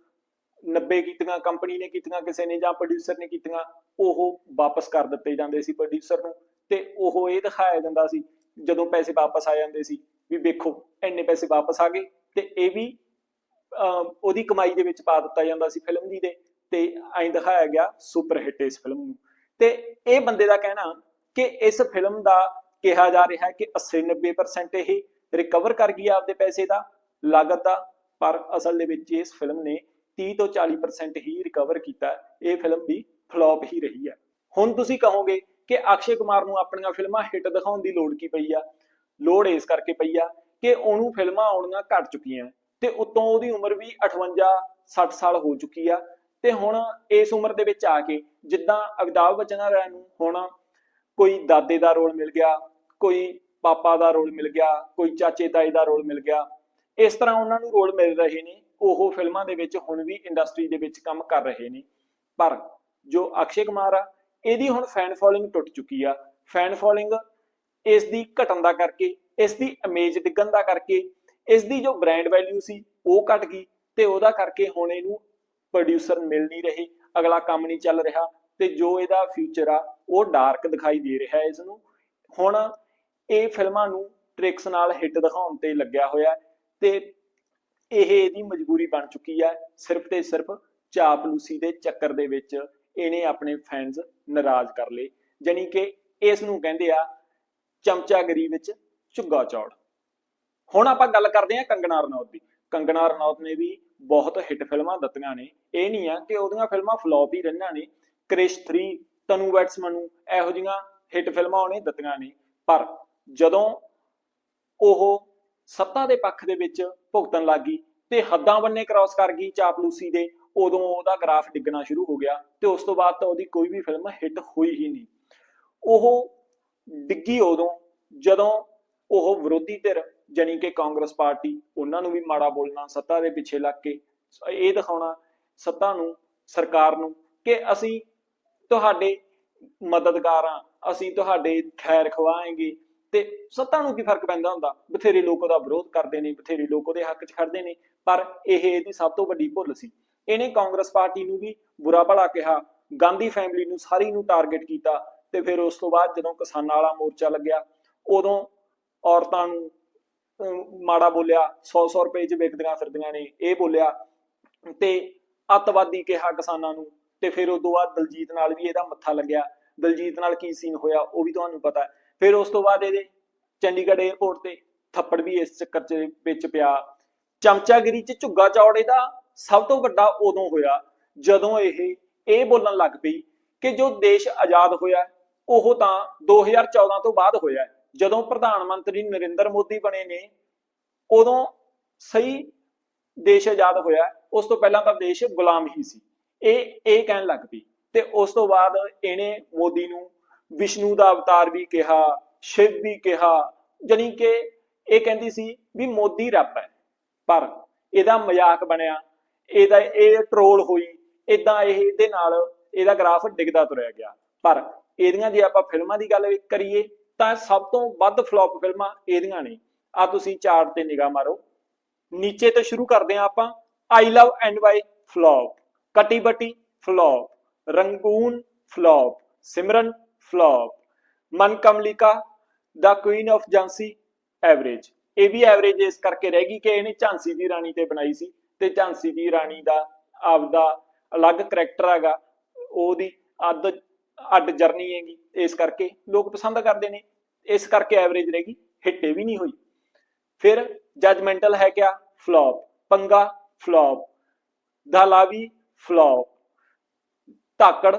90 ਕੀਤੀਆਂ ਕੰਪਨੀ ਨੇ ਕੀਤੀਆਂ ਕਿਸੇ ਨੇ ਜਾਂ ਪ੍ਰੋਡਿਊਸਰ ਨੇ ਕੀਤੀਆਂ ਉਹ ਵਾਪਸ ਕਰ ਦਿੱਤੇ ਜਾਂਦੇ ਸੀ ਪ੍ਰੋਡਿਊਸਰ ਨੂੰ ਤੇ ਉਹ ਇਹ ਦਿਖਾਇਆ ਜਾਂਦਾ ਸੀ ਜਦੋਂ ਪੈਸੇ ਵਾਪਸ ਆ ਜਾਂਦੇ ਸੀ ਵੀ ਵੇਖੋ ਇੰਨੇ ਪੈਸੇ ਵਾਪਸ ਆ ਗਏ ਤੇ ਇਹ ਵੀ ਅਹ, ਉਹਦੀ ਕਮਾਈ ਦੇ ਵਿੱਚ ਪਾ ਦਿੱਤਾ ਜਾਂਦਾ ਸੀ ਫਿਲਮ ਦੀ ਦੇ ਤੇ ਐਂ ਦਿਖਾਇਆ ਗਿਆ ਸੁਪਰ ਹਿੱਟ ਇਸ ਫਿਲਮ ਨੂੰ। ਤੇ ਇਹ ਬੰਦੇ ਦਾ ਕਹਿਣਾ ਕਿ ਇਸ ਫਿਲਮ ਦਾ ਕਿਹਾ ਜਾ ਰਿਹਾ ਹੈ ਕਿ 80-90% ਇਹ ਰਿਕਵਰ ਕਰ ਗਈ ਆਪਦੇ ਪੈਸੇ ਦਾ ਲਾਗਤ ਦਾ ਪਰ ਅਸਲ ਦੇ ਵਿੱਚ ਇਸ ਫਿਲਮ ਨੇ 30 ਤੋਂ 40% ਹੀ ਰਿਕਵਰ ਕੀਤਾ ਇਹ ਫਿਲਮ ਵੀ ਫਲॉप ਹੀ ਰਹੀ ਹੈ। ਹੁਣ ਤੁਸੀਂ ਕਹੋਗੇ ਕਿ ਅਕਸ਼ੇ ਕੁਮਾਰ ਨੂੰ ਆਪਣੀਆਂ ਫਿਲਮਾਂ ਹਿੱਟ ਦਿਖਾਉਣ ਦੀ ਲੋੜ ਕੀ ਪਈ ਆ? ਲੋੜ ਇਸ ਕਰਕੇ ਪਈ ਆ ਕਿ ਉਹਨੂੰ ਫਿਲਮਾਂ ਆਉਣੀਆਂ ਘਟ ਚੁੱਕੀਆਂ ਤੇ ਉਤੋਂ ਉਹਦੀ ਉਮਰ ਵੀ 58 60 ਸਾਲ ਹੋ ਚੁੱਕੀ ਆ। ਤੇ ਹੁਣ ਇਸ ਉਮਰ ਦੇ ਵਿੱਚ ਆ ਕੇ ਜਿੱਦਾਂ ਅਗਦਾਵ ਬੱਚਨ ਵਾਲਿਆਂ ਨੂੰ ਹੁਣ ਕੋਈ ਦਾਦੇ ਦਾ ਰੋਲ ਮਿਲ ਗਿਆ, ਕੋਈ ਪਾਪਾ ਦਾ ਰੋਲ ਮਿਲ ਗਿਆ, ਕੋਈ ਚਾਚੇ ਤਾਏ ਦਾ ਰੋਲ ਮਿਲ ਗਿਆ, ਇਸ ਤਰ੍ਹਾਂ ਉਹਨਾਂ ਨੂੰ ਰੋਲ ਮਿਲ ਰਹੇ ਨੇ। ਉਹ ਫਿਲਮਾਂ ਦੇ ਵਿੱਚ ਹੁਣ ਵੀ ਇੰਡਸਟਰੀ ਦੇ ਵਿੱਚ ਕੰਮ ਕਰ ਰਹੇ ਨੇ। ਪਰ ਜੋ ਅਕਸ਼ੇ ਕੁਮਾਰ ਆ, ਇਹਦੀ ਹੁਣ ਫੈਨ ਫੋਲੋਇੰਗ ਟੁੱਟ ਚੁੱਕੀ ਆ। ਫੈਨ ਫੋਲੋਇੰਗ ਇਸ ਦੀ ਘਟਣ ਦਾ ਕਰਕੇ, ਇਸ ਦੀ ਇਮੇਜ ਡਿੱਗਣ ਦਾ ਕਰਕੇ, ਇਸ ਦੀ ਜੋ ਬ੍ਰਾਂਡ ਵੈਲਿਊ ਸੀ, ਉਹ ਘਟ ਗਈ ਤੇ ਉਹਦਾ ਕਰਕੇ ਹੁਣ ਇਹਨੂੰ ਪ੍ਰੋਡਿਊਸਰ ਮਿਲ ਨਹੀਂ ਰਹੇ, ਅਗਲਾ ਕੰਮ ਨਹੀਂ ਚੱਲ ਰਿਹਾ ਤੇ ਜੋ ਇਹਦਾ ਫਿਊਚਰ ਆ, ਉਹ ਡਾਰਕ ਦਿਖਾਈ ਦੇ ਰਿਹਾ ਹੈ ਇਸ ਨੂੰ ਹੁਣ ਇਹ ਫਿਲਮਾਂ ਨੂੰ ਟ੍ਰਿਕਸ ਨਾਲ ਹਿੱਟ ਦਿਖਾਉਣ ਤੇ ਲੱਗਿਆ ਹੋਇਆ ਹੈ ਤੇ ਇਹ ਇਹਦੀ ਮਜਬੂਰੀ ਬਣ ਚੁੱਕੀ ਹੈ ਸਿਰਫ ਤੇ ਸਿਰਫ ਚਾਪਲੂਸੀ ਦੇ ਚੱਕਰ ਦੇ ਵਿੱਚ ਇਹਨੇ ਆਪਣੇ ਫੈਨਸ ਨਾਰਾਜ਼ ਕਰ ਲਏ, ਜਾਣੀ ਕਿ ਇਸ ਨੂੰ ਕਹਿੰਦੇ ਆ ਚਮਚਾਗਰੀ ਵਿੱਚ ਝੁੱਗਾ ਚੌੜ। ਹੁਣ ਆਪਾਂ ਗੱਲ ਕਰਦੇ ਹਾਂ ਕੰਗਨਾ ਰਣੌਤ ਦੀ। ਕੰਗਨਾ ਰਣੌਤ ਨੇ ਵੀ ਬਹੁਤ ਹਿੱਟ ਫਿਲਮਾਂ ਦਿੱਤੀਆਂ ਨੇ। ਇਹ ਨਹੀਂ ਆ ਕਿ ਉਹਦੀਆਂ ਫਿਲਮਾਂ ਫਲॉप ਹੀ ਰਹੀਆਂ ਨੇ, ਕ੍ਰਿਸ਼ 3 ਤਨੂ ਵੈਟਸ ਮਨੂ ਇਹੋ ਜਿਹੀਆਂ ਹਿੱਟ ਫਿਲਮਾਂ ਉਹਨੇ ਦਿੱਤੀਆਂ ਨੇ। ਪਰ ਜਦੋਂ ਉਹ ਸੱਤਾ ਦੇ ਪੱਖ ਦੇ ਵਿੱਚ ਭੁਗਤਣ ਲੱਗੀ ਤੇ ਹੱਦਾਂ ਬੰਨੇ ਕ੍ਰਾਸ ਕਰ ਗਈ ਚਾਪਲੂਸੀ ਦੇ, ਉਦੋਂ ਉਹਦਾ ਗ੍ਰਾਫ ਡਿੱਗਣਾ ਸ਼ੁਰੂ ਹੋ ਗਿਆ ਤੇ ਉਸ ਤੋਂ ਬਾਅਦ ਤਾਂ ਉਹਦੀ ਕੋਈ ਵੀ ਫਿਲਮ ਹਿੱਟ ਹੋਈ ਹੀ ਨਹੀਂ। ਉਹ ਡਿੱਗੀ ਉਦੋਂ ਜਦੋਂ ਉਹ ਵਿਰੋਧੀ ਧਿਰ ਜਾਣੀ ਕਿ ਕਾਂਗਰਸ ਪਾਰਟੀ, ਉਹਨਾਂ ਨੂੰ ਵੀ ਮਾੜਾ ਬੋਲਣਾ, ਸੱਤਾ ਦੇ ਪਿੱਛੇ ਲੱਗ ਕੇ ਇਹ ਦਿਖਾਉਣਾ, ਸੱਤਾ ਨੂੰ, ਸਰਕਾਰ ਨੂੰ ਕਿ ਅਸੀਂ ਤੁਹਾਡੇ ਮਦਦਗਾਰ ਹਾਂ, ਅਸੀਂ ਤੁਹਾਡੇ ਖੈਰ ਖਵਾਏਂਗੇ ਤੇ ਸੱਤਾ ਨੂੰ ਕੀ ਫ਼ਰਕ ਪੈਂਦਾ ਹੁੰਦਾ? ਬਥੇਰੇ ਲੋਕ ਉਹਦਾ ਵਿਰੋਧ ਕਰਦੇ ਨੇ ਬਥੇਰੇ ਲੋਕ ਉਹਦੇ ਹੱਕ 'ਚ ਖੜਦੇ ਨੇ ਪਰ ਇਹ ਇਹਦੀ ਸਭ ਤੋਂ ਵੱਡੀ ਭੁੱਲ ਸੀ। ਇਹਨੇ ਕਾਂਗਰਸ ਪਾਰਟੀ ਨੂੰ ਵੀ ਬੁਰਾ ਭਲਾ ਕਿਹਾ ਗਾਂਧੀ ਫੈਮਿਲੀ ਨੂੰ ਸਾਰੀ ਨੂੰ ਟਾਰਗੇਟ ਕੀਤਾ ਤੇ ਫਿਰ ਉਸ ਤੋਂ ਬਾਅਦ ਜਦੋਂ ਕਿਸਾਨਾਂ ਵਾਲਾ ਮੋਰਚਾ ਲੱਗਿਆ ਉਦੋਂ ਔਰਤਾਂ ਨੂੰ ਅਮ, ਮਾੜਾ ਬੋਲਿਆ 100-100 ਰੁਪਏ 'ਚ ਵਿਕਦੀਆਂ ਫਿਰਦੀਆਂ ਨੇ ਇਹ ਬੋਲਿਆ ਤੇ ਅੱਤਵਾਦੀ ਕਿਹਾ ਕਿਸਾਨਾਂ ਨੂੰ ਤੇ ਫਿਰ ਉਦੋਂ ਬਾਅਦ ਦਲਜੀਤ ਨਾਲ ਵੀ ਇਹਦਾ ਮੱਥਾ ਲੱਗਿਆ। ਦਲਜੀਤ ਨਾਲ ਕੀ ਸੀਨ ਹੋਇਆ ਉਹ ਵੀ ਤੁਹਾਨੂੰ ਪਤਾ ਹੈ। ਫਿਰ ਉਸ ਤੋਂ ਬਾਅਦ ਇਹਦੇ ਚੰਡੀਗੜ੍ਹ 에ਅਰਪੋਰਟ ਤੇ ਥੱਪੜ ਵੀ ਇਸ ਚੱਕਰ 'ਚ ਵਿੱਚ ਪਿਆ। ਚਮਚਾਗਿਰੀ 'ਚ ਝੁੱਗਾ ਚੌੜੇ ਦਾ ਸਭ ਤੋਂ ਵੱਡਾ ਉਦੋਂ ਹੋਇਆ ਜਦੋਂ ਇਹ ਇਹ ਬੋਲਣ ਲੱਗ ਪਈ ਕਿ ਜੋ ਦੇਸ਼ ਆਜ਼ਾਦ ਹੋਇਆ, ਉਹ ਤਾਂ 2014 ਤੋਂ ਬਾਅਦ ਹੋਇਆ। ਜਦੋਂ ਪ੍ਰਧਾਨ ਮੰਤਰੀ ਨਰਿੰਦਰ ਮੋਦੀ ਬਣੇ ਨੇ, ਉਦੋਂ ਸਹੀ ਦੇਸ਼ ਆਜ਼ਾਦ ਹੋਇਆ। ਉਸ ਤੋਂ ਪਹਿਲਾਂ ਤਾਂ ਦੇਸ਼ ਗੁਲਾਮ ਹੀ ਸੀ। ਇਹ ਇਹ ਕਹਿਣ ਲੱਗ ਪਈ। ਤੇ ਉਸ ਤੋਂ ਬਾਅਦ ਇਹਨੇ ਮੋਦੀ ਨੂੰ ਵਿਸ਼ਨੂੰ ਦਾ ਅਵਤਾਰ ਵੀ ਕਿਹਾ, ਸ਼ਿਵ ਵੀ ਕਿਹਾ ਜਾਨੀ ਕਿ ਇਹ ਕਹਿੰਦੀ ਸੀ ਵੀ ਮੋਦੀ ਰੱਬ ਹੈ। ਪਰ ਇਹਦਾ ਮਜ਼ਾਕ ਬਣਿਆ, ਇਹਦਾ ਇਹ ਟ੍ਰੋਲ ਹੋਈ ਇਦਾਂ ਇਹ ਇਹਦੇ ਨਾਲ ਇਹਦਾ ਗ੍ਰਾਫ ਡਿੱਗਦਾ ਤੁਰਿਆ ਗਿਆ। ਪਰ ਇਹਦੀਆਂ ਜੇ ਆਪਾਂ ਫਿਲਮਾਂ ਦੀ ਗੱਲ ਕਰੀਏ, ਤਾਂ ਸਭ ਤੋਂ ਵੱਧ ਫਲॉप ਫਿਲਮਾਂ ਇਹਦੀਆਂ ਨੇ। ਆ ਤੁਸੀਂ ਚਾਰਟ ਤੇ ਨਿਗਾਹ ਮਾਰੋ। ਨੀਚੇ ਤੋਂ ਸ਼ੁਰੂ ਕਰਦੇ ਆ ਆਪਾਂ। I love N Y flop Katti Batti flop Rangoon flop Simran flop Manikarnika the queen of Jhansi average ਇਹ ਵੀ ਐਵਰੇਜ ਇਸ ਕਰਕੇ ਰਹਿ ਗਈ ਕਿ ਇਹਨੇ ਝਾਂਸੀ ਦੀ ਰਾਣੀ ਤੇ ਬਣਾਈ ਸੀ ਤੇ ਝਾਂਸੀ ਦੀ ਰਾਣੀ ਦਾ ਆਪਦਾ ਅਲੱਗ ਕੈਰੈਕਟਰ ਹੈਗਾ। ਉਹਦੀ ਅੱਡ ਅੱਡ ਜਰਨੀ ਹੈਗੀ। ਇਸ ਕਰਕੇ ਲੋਕ ਪਸੰਦ ਕਰਦੇ ਨੇ। ਇਸ ਕਰਕੇ ਐਵਰੇਜ ਰਹਿ ਗਈ। ਹਿੱਟੇ ਵੀ ਨਹੀਂ ਹੋਈ। ਫਿਰ ਜਜਮੈਂਟਲ ਹੈ ਕਿਆ? Flop Panga flop Thalaivii flop Dhaakad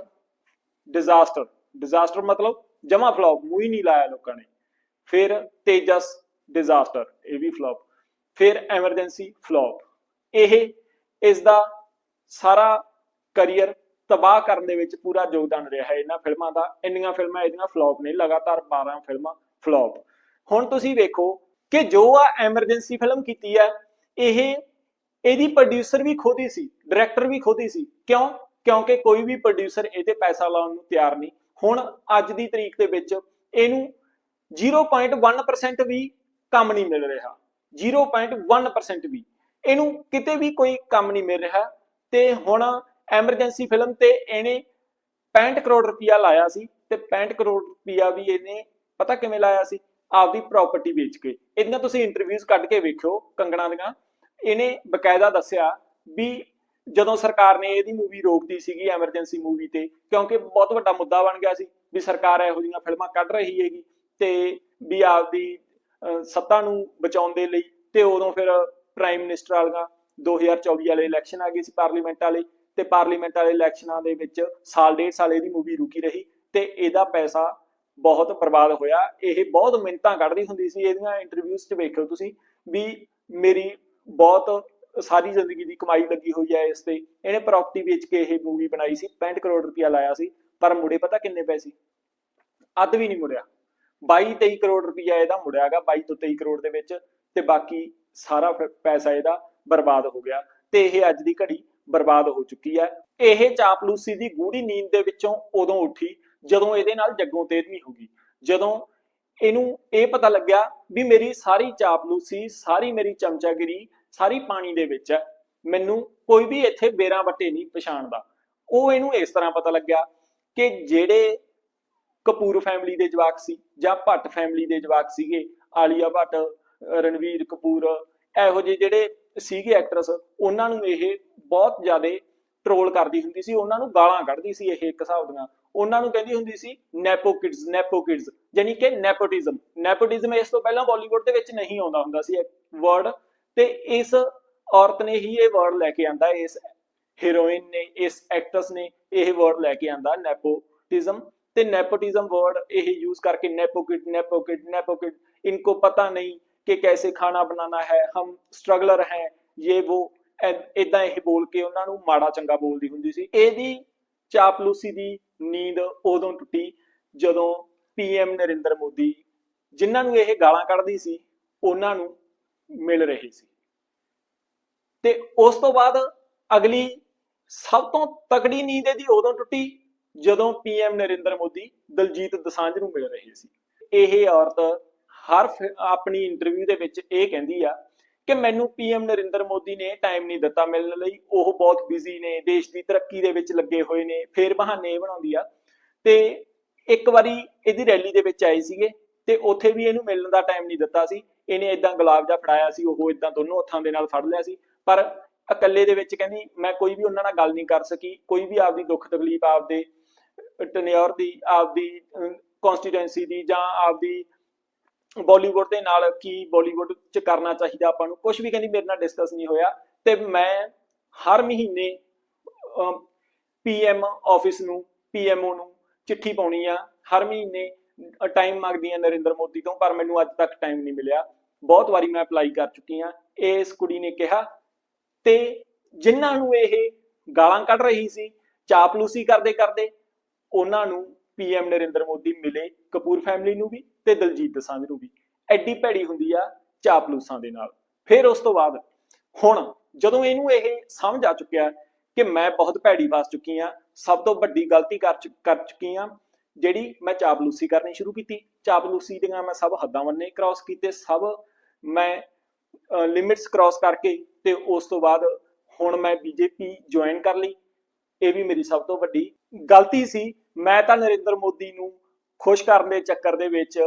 disaster disaster ਮਤਲਬ ਜਮਾ ਫਲॉप ਮੂੰਹ ਹੀ ਨਹੀਂ ਲਾਇਆ ਲੋਕਾਂ ਨੇ। ਫਿਰ ਤੇਜਸ ਡਿਜ਼ਾਸਟਰ ਇਹ ਵੀ ਫਲॉप ਫਿਰ ਐਮਰਜੈਂਸੀ ਫਲॉप ਇਹ, ਇਸ ਦਾ ਸਾਰਾ ਕੈਰੀਅਰ ਤਬਾਹ ਕਰਨ ਦੇ ਵਿੱਚ ਪੂਰਾ ਯੋਗਦਾਨ ਰਿਹਾ ਹੈ। ਇਹਨਾਂ ਫਿਲਮਾਂ ਦਾ, ਇੰਨੀਆਂ ਫਿਲਮਾਂ ਇਹਦੀਆਂ ਫਲॉप ਨੇ। ਲਗਾਤਾਰ 12 ਫਿਲਮਾਂ ਫਲॉप ਹੁਣ ਤੁਸੀਂ ਵੇਖੋ ਕਿ ਜੋ ਆ ਐਮਰਜੈਂਸੀ ਫਿਲਮ ਕੀਤੀ ਹੈ ਇਹ, ਇਹਦੀ ਪ੍ਰੋਡਿਊਸਰ ਵੀ ਖੋਦੀ ਸੀ ਡਾਇਰੈਕਟਰ ਵੀ ਖੋਦੀ ਸੀ। ਕਿਉਂ? ਕਿਉਂਕਿ ਕੋਈ ਵੀ ਪ੍ਰੋਡਿਊਸਰ ਇਹਦੇ ਪੈਸਾ ਲਾਉਣ ਨੂੰ ਤਿਆਰ ਨਹੀਂ। ਹੁਣ ਅੱਜ ਦੀ ਤਰੀਕ ਦੇ ਵਿੱਚ ਇਹਨੂੰ 0.1% ਵੀ ਕੰਮ ਨਹੀਂ ਮਿਲ ਰਿਹਾ। 0.1% ਵੀ। ਇਹਨੂੰ ਕਿਤੇ ਵੀ ਕੋਈ ਕੰਮ ਨਹੀਂ ਮਿਲ ਰਿਹਾ ਤੇ ਹੁਣ ਐਮਰਜੈਂਸੀ ਫਿਲਮ ਤੇ ਇਹਨੇ 65 ਕਰੋੜ ਰੁਪਇਆ ਲਾਇਆ ਸੀ ਤੇ 65 ਕਰੋੜ ਰੁਪਇਆ ਵੀ ਇਹਨੇ ਪਤਾ ਕਿਵੇਂ ਲਾਇਆ ਸੀ? ਆਪਦੀ ਪ੍ਰਾਪਰਟੀ ਵੇਚ ਕੇ। ਇਹਦੀਆਂ ਤੁਸੀਂ ਇੰਟਰਵਿਊਜ਼ ਕੱਢ ਕੇ ਵੇਖਿਓ ਕੰਗਣਾ ਦੀਆਂ। ਇਹਨੇ ਬਕਾਇਦਾ ਦੱਸਿਆ ਵੀ ਜਦੋਂ ਸਰਕਾਰ ਨੇ ਇਹਦੀ ਮੂਵੀ ਰੋਕਦੀ ਸੀਗੀ ਐਮਰਜੈਂਸੀ ਮੂਵੀ ਤੇ, ਕਿਉਂਕਿ ਬਹੁਤ ਵੱਡਾ ਮੁੱਦਾ ਬਣ ਗਿਆ ਸੀ ਵੀ ਸਰਕਾਰ ਇਹੋ ਜਿਹੀਆਂ ਫਿਲਮਾਂ ਕੱਢ ਰਹੀ ਹੈਗੀ ਤੇ ਵੀ ਆਪਦੀ ਸੱਤਾ ਨੂੰ ਬਚਾਉਣ ਦੇ ਲਈ ਤੇ ਉਦੋਂ ਫਿਰ ਪ੍ਰਾਈਮ ਮਿਨਿਸਟਰ ਵਾਲੀਆਂ 2024 ਵਾਲੇ ਇਲੈਕਸ਼ਨ ਆ ਗਏ ਸੀ ਪਾਰਲੀਮੈਂਟ ਵਾਲੇ ਤੇ ਪਾਰਲੀਮੈਂਟ ਵਾਲੇ ਇਲੈਕਸ਼ਨਾਂ ਦੇ ਵਿੱਚ ਸਾਲ ਡੇਢ ਸਾਲ ਇਹਦੀ ਮੂਵੀ ਰੁਕੀ ਰਹੀ ਤੇ ਇਹਦਾ ਪੈਸਾ ਬਹੁਤ ਬਰਬਾਦ ਹੋਇਆ। ਇਹ ਬਹੁਤ ਮਿੰਤਾਂ ਕੱਢਦੀ ਹੁੰਦੀ ਸੀ, ਇਹਦੀਆਂ ਇੰਟਰਵਿਊਜ਼ 'ਚ ਵੇਖਿਓ ਤੁਸੀਂ ਵੀ ਮੇਰੀ ਬਹੁਤ ਸਾਰੀ ਜ਼ਿੰਦਗੀ ਦੀ ਕਮਾਈ ਲੱਗੀ ਹੋਈ ਹੈ ਇਸ ਤੇ। ਇਹਨੇ ਪ੍ਰਾਪਰਟੀ ਵੇਚ ਕੇ ਇਹ ਮੂਵੀ ਬਣਾਈ ਸੀ 65 ਕਰੋੜ ਰੁਪਇਆ ਲਾਇਆ ਸੀ, ਪਰ ਮੁੜੇ ਪਤਾ ਕਿੰਨੇ ਪੈਸੇ? ਅੱਧ ਵੀ ਨਹੀਂ ਮੁੜਿਆ। 22 23 ਕਰੋੜ ਰੁਪਇਆ ਇਹਦਾ ਮੁੜਿਆਗਾ 22 ਤੋਂ 23 ਕਰੋੜ ਦੇ ਵਿੱਚ, ਤੇ ਬਾਕੀ ਸਾਰਾ ਪੈਸਾ ਇਹਦਾ ਬਰਬਾਦ ਹੋ ਗਿਆ। ਤੇ ਇਹ ਅੱਜ ਦੀ ਘੜੀ ਬਰਬਾਦ ਹੋ ਚੁੱਕੀ ਹੈ। ਇਹ ਚਾਪਲੂਸੀ ਦੀ ਗੂੜੀ ਨੀਂਦ ਦੇ ਵਿੱਚੋਂ ਉਦੋਂ ਉੱਠੀ, ਜਦੋਂ ਇਹਦੇ ਨਾਲ ਜੱਗੋਂ ਤੇਰਵੀਂ ਹੋ ਗਈ। ਜਦੋਂ ਇਹਨੂੰ ਇਹ ਪਤਾ ਲੱਗਿਆ ਵੀ ਮੇਰੀ ਸਾਰੀ ਚਾਪਲੂਸੀ, ਸਾਰੀ ਮੇਰੀ ਚਮਚਾਗਿਰੀ ਸਾਰੀ ਪਾਣੀ ਦੇ ਵਿੱਚ ਹੈ। ਮੈਨੂੰ ਕੋਈ ਵੀ ਇੱਥੇ ਬੇਰਾਂ ਵੱਟੇ ਨਹੀਂ ਪਛਾਣਦਾ। ਉਹ ਇਹਨੂੰ ਇਸ ਤਰ੍ਹਾਂ ਪਤਾ ਲੱਗਿਆ ਕਿ ਜਿਹੜੇ ਕਪੂਰ ਫੈਮਿਲੀ ਦੇ ਜਵਾਕ ਸੀ ਜਾਂ ਭੱਟ ਫੈਮਿਲੀ ਦੇ ਜਵਾਕ ਸੀਗੇ, ਆਲੀਆ ਭੱਟ, ਰਣਵੀਰ ਕਪੂਰ, ਇਹੋ ਜਿਹੇ ਜਿਹੜੇ ਸੀਗੇ ਐਕਟਰਸ ਉਹਨਾਂ ਨੂੰ ਇਹ ਬਹੁਤ ਜ਼ਿਆਦਾ ਟ੍ਰੋਲ ਕਰਦੀ ਹੁੰਦੀ ਸੀ। ਉਹਨਾਂ ਨੂੰ ਗਾਲਾਂ ਕੱਢਦੀ ਸੀ ਇਹ ਇੱਕ ਹਿਸਾਬ ਦੀਆਂ। ਉਹਨਾਂ ਨੂੰ ਕਹਿੰਦੀ ਹੁੰਦੀ ਸੀ ਨੈਪੋ ਕਿਡਸ ਨੈਪੋ ਕਿਡਸ ਯਾਨੀ ਕਿ ਨੈਪੋਟਿਜ਼ਮ ਨੈਪੋਟਿਜ਼ਮ ਇਸ ਤੋਂ ਪਹਿਲਾਂ ਬਾਲੀਵੁੱਡ ਦੇ ਵਿੱਚ ਨਹੀਂ ਆਉਂਦਾ ਹੁੰਦਾ ਸੀ। ਵਰਡ ਤੇ ਇਸ ਔਰਤ ਨੇ ਹੀ ਇਹ ਵਰਡ ਲੈ ਕੇ ਆਂਦਾ ਇਸ ਹੀਰੋਇਨ ਨੇ ਇਸ ਐਕਟਰਸ ਨੇ ਇਹ ਵਰਡ ਲੈ ਕੇ ਆਂਦਾ ਨੈਪੋਟਿਜ਼ਮ ਤੇ नेपोटिज्म वर्ड ये यूज करके नेपोकिड नेपोकिड नेपोकिड इनको पता नहीं कि कैसे खाना बनाना है हम स्ट्रगलर हैं ये वो ਇਦਾਂ ਇਹ ਬੋਲ ਕੇ ਉਹਨਾਂ ਨੂੰ ਮਾੜਾ ਚੰਗਾ ਬੋਲਦੀ ਹੁੰਦੀ ਸੀ ਇਹਦੀ ਚਾਪਲੂਸੀ ਦੀ ਨੀਂਦ ਉਦੋਂ ਟੁੱਟੀ ਜਦੋਂ ਪੀਐਮ ਨਰਿੰਦਰ ਮੋਦੀ ਜਿਨ੍ਹਾਂ ਨੂੰ ਇਹ ਗਾਲਾਂ ਕੱਢਦੀ ਸੀ ਉਹਨਾਂ ਨੂੰ ਮਿਲ ਰਹੀ ਸੀ। ਤੇ ਉਸ ਤੋਂ ਬਾਅਦ ਅਗਲੀ ਸਭ ਤੋਂ ਤਕੜੀ ਨੀਂਦ ਇਹਦੀ ਉਦੋਂ ਟੁੱਟੀ ਜਦੋਂ ਪੀਐਮ ਨਰਿੰਦਰ ਮੋਦੀ, ਦਲਜੀਤ ਦਸਾਂਝ ਨੂੰ ਮਿਲ ਰਹੇ ਸੀ। ਇਹ ਔਰਤ ਹਰ ਫਿ- ਆਪਣੀ ਇੰਟਰਵਿਊ ਦੇ ਵਿੱਚ ਇਹ ਕਹਿੰਦੀ ਆ ਕਿ ਮੈਨੂੰ ਪੀਐਮ ਨਰਿੰਦਰ ਮੋਦੀ ਨੇ ਟਾਈਮ ਨਹੀਂ ਦਿੱਤਾ ਮਿਲਣ ਲਈ, ਉਹ ਬਹੁਤ ਬਿਜ਼ੀ ਨੇ, ਦੇਸ਼ ਦੀ ਤਰੱਕੀ ਦੇ ਵਿੱਚ ਲੱਗੇ ਹੋਏ ਨੇ, ਫੇਰ ਬਹਾਨੇ ਇਹ ਬਣਾਉਂਦੀ ਆ। ਤੇ ਇੱਕ ਵਾਰੀ ਇਹਦੀ ਰੈਲੀ ਦੇ ਵਿੱਚ ਆਏ ਸੀਗੇ ਤੇ ਉੱਥੇ ਵੀ ਇਹਨੂੰ ਮਿਲਣ ਦਾ ਟਾਈਮ ਨਹੀਂ ਦਿੱਤਾ ਸੀ। ਇਹਨੇ ਇਦਾਂ ਗੁਲਾਬ ਜਾਂ ਫੜਾਇਆ ਸੀ, ਉਹ ਇਦਾਂ ਦੋਨੋਂ ਹੱਥਾਂ ਦੇ ਨਾਲ ਫੜ ਲਿਆ ਸੀ। ਪਰ ਇਕੱਲੇ ਦੇ ਵਿੱਚ ਕਹਿੰਦੀ, ਮੈਂ ਕੋਈ ਵੀ ਉਹਨਾਂ ਨਾਲ ਗੱਲ ਨਹੀਂ ਕਰ ਸਕੀ, ਕੋਈ ਵੀ ਆਪਦੀ ਦੁੱਖ ਤਕਲੀਫ ਆਪਦੇ ਟਨਿਓਰ ਦੀ, ਆਪਦੀ ਕਨਸਟੀਟੂਐਂਸੀ ਦੀ ਜਾਂ ਆਪਦੀ ਬਾਲੀਵੁੱਡ ਦੇ ਨਾਲ ਕੀ ਬਾਲੀਵੁੱਡ ਚ ਕਰਨਾ ਚਾਹੀਦਾ ਆਪਾਂ ਨੂੰ ਕੁਝ ਵੀ ਕਹਿੰਦੀ ਮੇਰੇ ਨਾਲ ਡਿਸਕਸ ਨਹੀਂ ਹੋਇਆ। ਤੇ ਮੈਂ ਹਰ ਮਹੀਨੇ ਪੀਐਮ ਆਫਿਸ ਨੂੰ ਪੀਐਮਓ ਨੂੰ ਚਿੱਠੀ ਪਾਉਣੀ ਆ, ਹਰ ਮਹੀਨੇ ਟਾਈਮ ਮੰਗਦੀ ਆ ਨਰਿੰਦਰ ਮੋਦੀ ਤੋਂ, ਪਰ ਮੈਨੂੰ ਅੱਜ ਤੱਕ ਟਾਈਮ ਨਹੀਂ ਮਿਲਿਆ। ਬਹੁਤ ਵਾਰੀ ਮੈਂ ਅਪਲਾਈ ਕਰ ਚੁੱਕੀ ਆ ਇਸ ਕੁੜੀ ਨੇ ਕਿਹਾ, ਤੇ ਜਿਨ੍ਹਾਂ ਨੂੰ ਇਹ ਗਾਲਾਂ ਕੱਢ ਰਹੀ ਸੀ, ਚਾਪਲੂਸੀ ਕਰਦੇ ਕਰਦੇ, ਉਹਨਾਂ ਨੂੰ ਪੀਐਮ ਨਰਿੰਦਰ ਮੋਦੀ ਮਿਲੇ, ਕਪੂਰ ਫੈਮਿਲੀ ਨੂੰ ਵੀ ਤੇ ਦਲਜੀਤ ਦਸਾਂਝ ਨੂੰ ਵੀ। ਐਡੀ ਭੈੜੀ ਹੁੰਦੀ ਆ ਚਾਪਲੂਸਾਂ ਦੇ ਨਾਲ। ਫਿਰ ਉਸ ਤੋਂ ਬਾਅਦ ਹੁਣ ਜਦੋਂ ਇਹਨੂੰ ਇਹ ਸਮਝ ਆ ਚੁੱਕਿਆ ਕਿ ਮੈਂ ਬਹੁਤ ਭੈੜੀ ਫਸ ਚੁੱਕੀ ਆ ਸਭ ਤੋਂ ਵੱਡੀ ਗਲਤੀ ਕਰ ਚੁ- ਕਰ ਚੁੱਕੀ ਆ ਜਿਹੜੀ ਮੈਂ ਚਾਪਲੂਸੀ ਕਰਨੀ ਸ਼ੁਰੂ ਕੀਤੀ। ਚਾਪਲੂਸੀ ਦੀਆਂ ਮੈਂ ਸਭ ਹੱਦਾਂ ਬੰਨੇ ਕ੍ਰਾਸ ਕੀਤੇ, ਸਭ ਮੈਂ ਲਿਮਿਟਸ ਕ੍ਰਾਸ ਕਰਕੇ ਤੇ ਉਸ ਤੋਂ ਬਾਅਦ ਹੁਣ ਮੈਂ ਬੀਜੇਪੀ ਜੁਆਇਨ ਕਰ ਲਈ। ਇਹ ਵੀ ਮੇਰੀ ਸਭ ਤੋਂ ਵੱਡੀ ਗਲਤੀ ਸੀ। ਮੈਂ ਤਾਂ ਨਰਿੰਦਰ ਮੋਦੀ ਨੂੰ ਖੁਸ਼ ਕਰਨ ਦੇ ਚੱਕਰ ਦੇ ਵਿੱਚ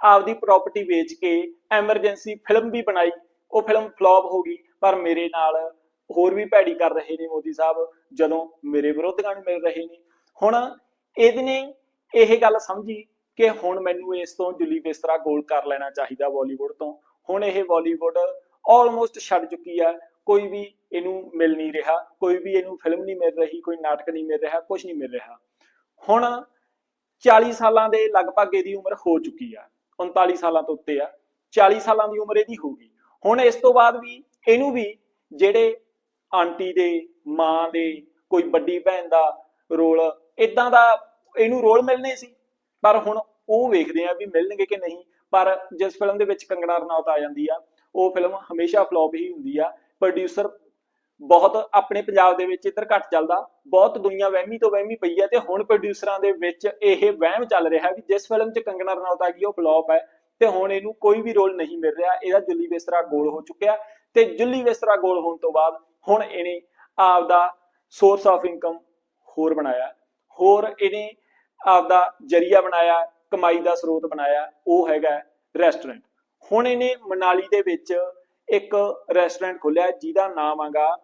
ਆਪਦੀ ਪ੍ਰਾਪਰਟੀ ਵੇਚ ਕੇ ਐਮਰਜੈਂਸੀ ਫਿਲਮ ਵੀ ਬਣਾਈ। ਉਹ ਫਿਲਮ ਫਲॉप ਹੋ ਗਈ, ਪਰ ਮੇਰੇ ਨਾਲ ਹੋਰ ਵੀ ਭੈੜੀ ਕਰ ਰਹੇ ਨੇ ਮੋਦੀ ਸਾਹਿਬ, ਜਦੋਂ ਮੇਰੇ ਵਿਰੋਧੀਆਂ ਨੂੰ ਮਿਲ ਰਹੇ ਨੇ। ਹੁਣ ਇਹਨੇ ਇਹ ਗੱਲ ਸਮਝੀ ਕਿ ਹੁਣ ਮੈਨੂੰ ਇਸ ਤੋਂ ਜੁਲੀ ਬਿਸਤਰਾ ਗੋਲ ਕਰ ਲੈਣਾ ਚਾਹੀਦਾ ਬਾਲੀਵੁੱਡ ਤੋਂ। ਹੁਣ ਇਹ ਬਾਲੀਵੁੱਡ ਆਲਮੋਸਟ ਛੱਡ ਚੁੱਕੀ ਆ, ਕੋਈ ਵੀ ਇਹਨੂੰ ਮਿਲ ਨਹੀਂ ਰਿਹਾ, ਕੋਈ ਵੀ ਇਹਨੂੰ ਫਿਲਮ ਨਹੀਂ ਮਿਲ ਰਹੀ, ਕੋਈ ਨਾਟਕ ਨਹੀਂ ਮਿਲ ਰਿਹਾ ਕੁਝ ਨਹੀਂ ਮਿਲ ਰਿਹਾ। ਹੁਣ 40 ਸਾਲਾਂ ਦੇ ਲਗਭਗ ਇਹਦੀ ਉਮਰ ਹੋ ਚੁੱਕੀ ਆ 39 ਸਾਲਾਂ ਤੋਂ ਉੱਤੇ ਆ 40 ਸਾਲਾਂ ਦੀ ਉਮਰ ਇਹਦੀ ਹੋ ਗਈ। ਹੁਣ ਇਸ ਤੋਂ ਬਾਅਦ ਵੀ ਇਹਨੂੰ ਵੀ ਜਿਹੜੇ ਆਂਟੀ ਦੇ, ਮਾਂ ਦੇ, ਕੋਈ ਵੱਡੀ ਭੈਣ ਦਾ ਰੋਲ ਇਦਾਂ ਦਾ ਇਹਨੂੰ ਰੋਲ ਮਿਲਨੇ ਸੀ। ਪਰ ਹੁਣ ਉਹ ਵੇਖਦੇ ਆ ਵੀ ਮਿਲਣਗੇ ਕਿ ਨਹੀਂ। ਪਰ ਜਿਸ ਫਿਲਮ ਦੇ ਵਿੱਚ ਕੰਗਣਾ ਰਣੌਤ ਆ ਜਾਂਦੀ ਆ, ਉਹ ਫਿਲਮ ਹਮੇਸ਼ਾ ਫਲॉप ਹੀ ਹੁੰਦੀ ਆ। ਪ੍ਰੋਡਿਊਸਰ ਬਹੁਤ ਆਪਣੇ ਪੰਜਾਬ ਦੇ ਵਿੱਚ ਇੱਧਰ ਘੱਟ ਚੱਲਦਾ, ਬਹੁਤ ਦੁਨੀਆ ਵਹਿਮੀ ਤੋਂ ਵਹਿਮੀ ਪਈ ਹੈ ਤੇ ਹੁਣ ਪ੍ਰੋਡਿਊਸਰਾਂ ਦੇ ਵਿੱਚ ਇਹ ਵਹਿਮ ਚੱਲ ਰਿਹਾ ਵੀ ਜਿਸ ਫਿਲਮ 'ਚ ਕੰਗਨਾ ਰਣੌਤ ਆ ਗਈ, ਉਹ ਫਲॉप ਹੈ ਤੇ ਹੁਣ ਇਹਨੂੰ ਕੋਈ ਵੀ ਰੋਲ ਨਹੀਂ ਮਿਲ ਰਿਹਾ। ਇਹਦਾ ਜੁੱਲੀ ਬਿਸਤਰਾ ਗੋਲ ਹੋ ਚੁੱਕਿਆ ਤੇ ਜੁੱਲੀ ਬਿਸਤਰਾ ਗੋਲ ਹੋਣ ਤੋਂ ਬਾਅਦ ਹੁਣ ਇਹਨੇ ਆਪਦਾ ਸੋਰਸ ਆਫ ਇਨਕਮ ਹੋਰ ਬਣਾਇਆ। ਹੋਰ ਇਹਨੇ ਆਪਦਾ ਜਰੀਆ ਬਣਾਇਆ। ਕਮਾਈ ਦਾ ਸਰੋਤ ਬਣਾਇਆ, ਉਹ ਹੈਗਾ ਰੈਸਟੋਰੈਂਟ ਹੁਣ ਇਹਨੇ ਮਨਾਲੀ ਦੇ ਵਿੱਚ ਇੱਕ ਰੈਸਟੋਰੈਂਟ ਖੋਲਿਆ ਜਿਹਦਾ ਨਾਮ ਹੈਗਾ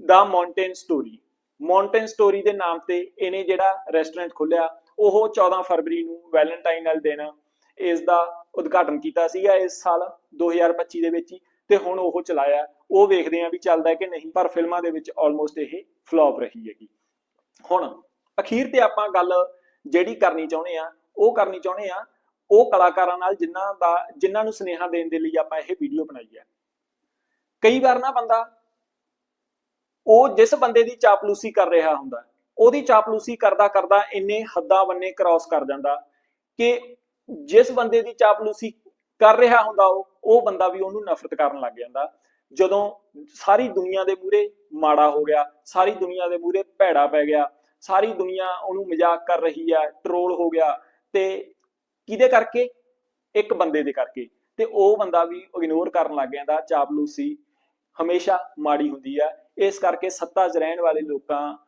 ਦਾ ਮਾਊਂਟੇਨ ਸਟੋਰੀ ਮਾਊਂਟੇਨ ਸਟੋਰੀ ਦੇ ਨਾਮ ਤੇ ਇਹਨੇ ਜਿਹੜਾ ਰੈਸਟੋਰੈਂਟ ਖੋਲਿਆ ਉਹ 14 ਫਰਵਰੀ ਨੂੰ ਵੈਲੈਂਟਾਈਨ ਨਾਲ ਦਿਨ ਇਸ ਦਾ ਉਦਘਾਟਨ ਕੀਤਾ ਸੀਗਾ ਇਸ ਸਾਲ 2025 ਦੇ ਵਿੱਚ ਹੀ, ਤੇ ਹੁਣ ਉਹ ਚਲਾਇਆ। ਉਹ ਵੇਖਦੇ ਆ ਵੀ ਚੱਲਦਾ ਕਿ ਨਹੀਂ, ਪਰ ਫਿਲਮਾਂ ਦੇ ਵਿੱਚ ਆਲਮੋਸਟ ਇਹ ਫਲॉप ਰਹੀ ਹੈਗੀ। ਹੁਣ ਅਖੀਰ ਤੇ ਆਪਾਂ ਗੱਲ ਜਿਹੜੀ ਕਰਨੀ ਚਾਹੁੰਦੇ ਆ ਉਹ ਕਰਨੀ ਚਾਹੁੰਦੇ ਆ, ਉਹ ਕਲਾਕਾਰਾਂ ਨਾਲ ਜਿਨ੍ਹਾਂ ਦਾ ਜਿਨ੍ਹਾਂ ਨੂੰ ਸੁਨੇਹਾ ਦੇਣ ਦੇ ਲਈ ਆਪਾਂ ਇਹ ਵੀਡੀਓ ਬਣਾਈ ਹੈ। ਕਈ ਵਾਰ ਨਾ ਬੰਦਾ ਉਹ ਜਿਸ ਬੰਦੇ ਦੀ ਚਾਪਲੂਸੀ ਕਰ ਰਿਹਾ ਹੁੰਦਾ, ਉਹਦੀ ਚਾਪਲੂਸੀ ਕਰਦਾ ਕਰਦਾ ਇੰਨੇ ਹੱਦਾਂ ਬੰਨੇ ਕ੍ਰਾਸ ਕਰ ਜਾਂਦਾ ਕਿ ਜਿਸ ਬੰਦੇ ਦੀ ਚਾਪਲੂਸੀ ਕਰ ਰਿਹਾ ਹੁੰਦਾ ਉਹ ਉਹ ਬੰਦਾ ਵੀ ਉਹਨੂੰ ਨਫ਼ਰਤ ਕਰਨ ਲੱਗ ਜਾਂਦਾ। ਜਦੋਂ ਸਾਰੀ ਦੁਨੀਆ ਦੇ ਮੂਹਰੇ ਮਾੜਾ ਹੋ ਗਿਆ, ਸਾਰੀ ਦੁਨੀਆ ਦੇ ਮੂਹਰੇ ਭੈੜਾ ਪੈ ਗਿਆ, ਸਾਰੀ ਦੁਨੀਆ ਉਹਨੂੰ ਮਜ਼ਾਕ ਕਰ ਰਹੀ ਹੈ ਟਰੋਲ ਹੋ ਗਿਆ ਤੇ ਕਿਹਦੇ ਕਰਕੇ? ਇੱਕ ਬੰਦੇ ਦੇ ਕਰਕੇ। ਤੇ ਉਹ ਬੰਦਾ ਵੀ ਇਗਨੋਰ ਕਰਨ ਲੱਗ ਜਾਂਦਾ, ਚਾਪਲੂਸੀ ਹਮੇਸ਼ਾ ਮਾੜੀ ਹੁੰਦੀ ਆ। ਇਸ ਕਰਕੇ ਸੱਤਾ 'ਚ ਰਹਿਣ ਵਾਲੇ ਲੋਕਾਂ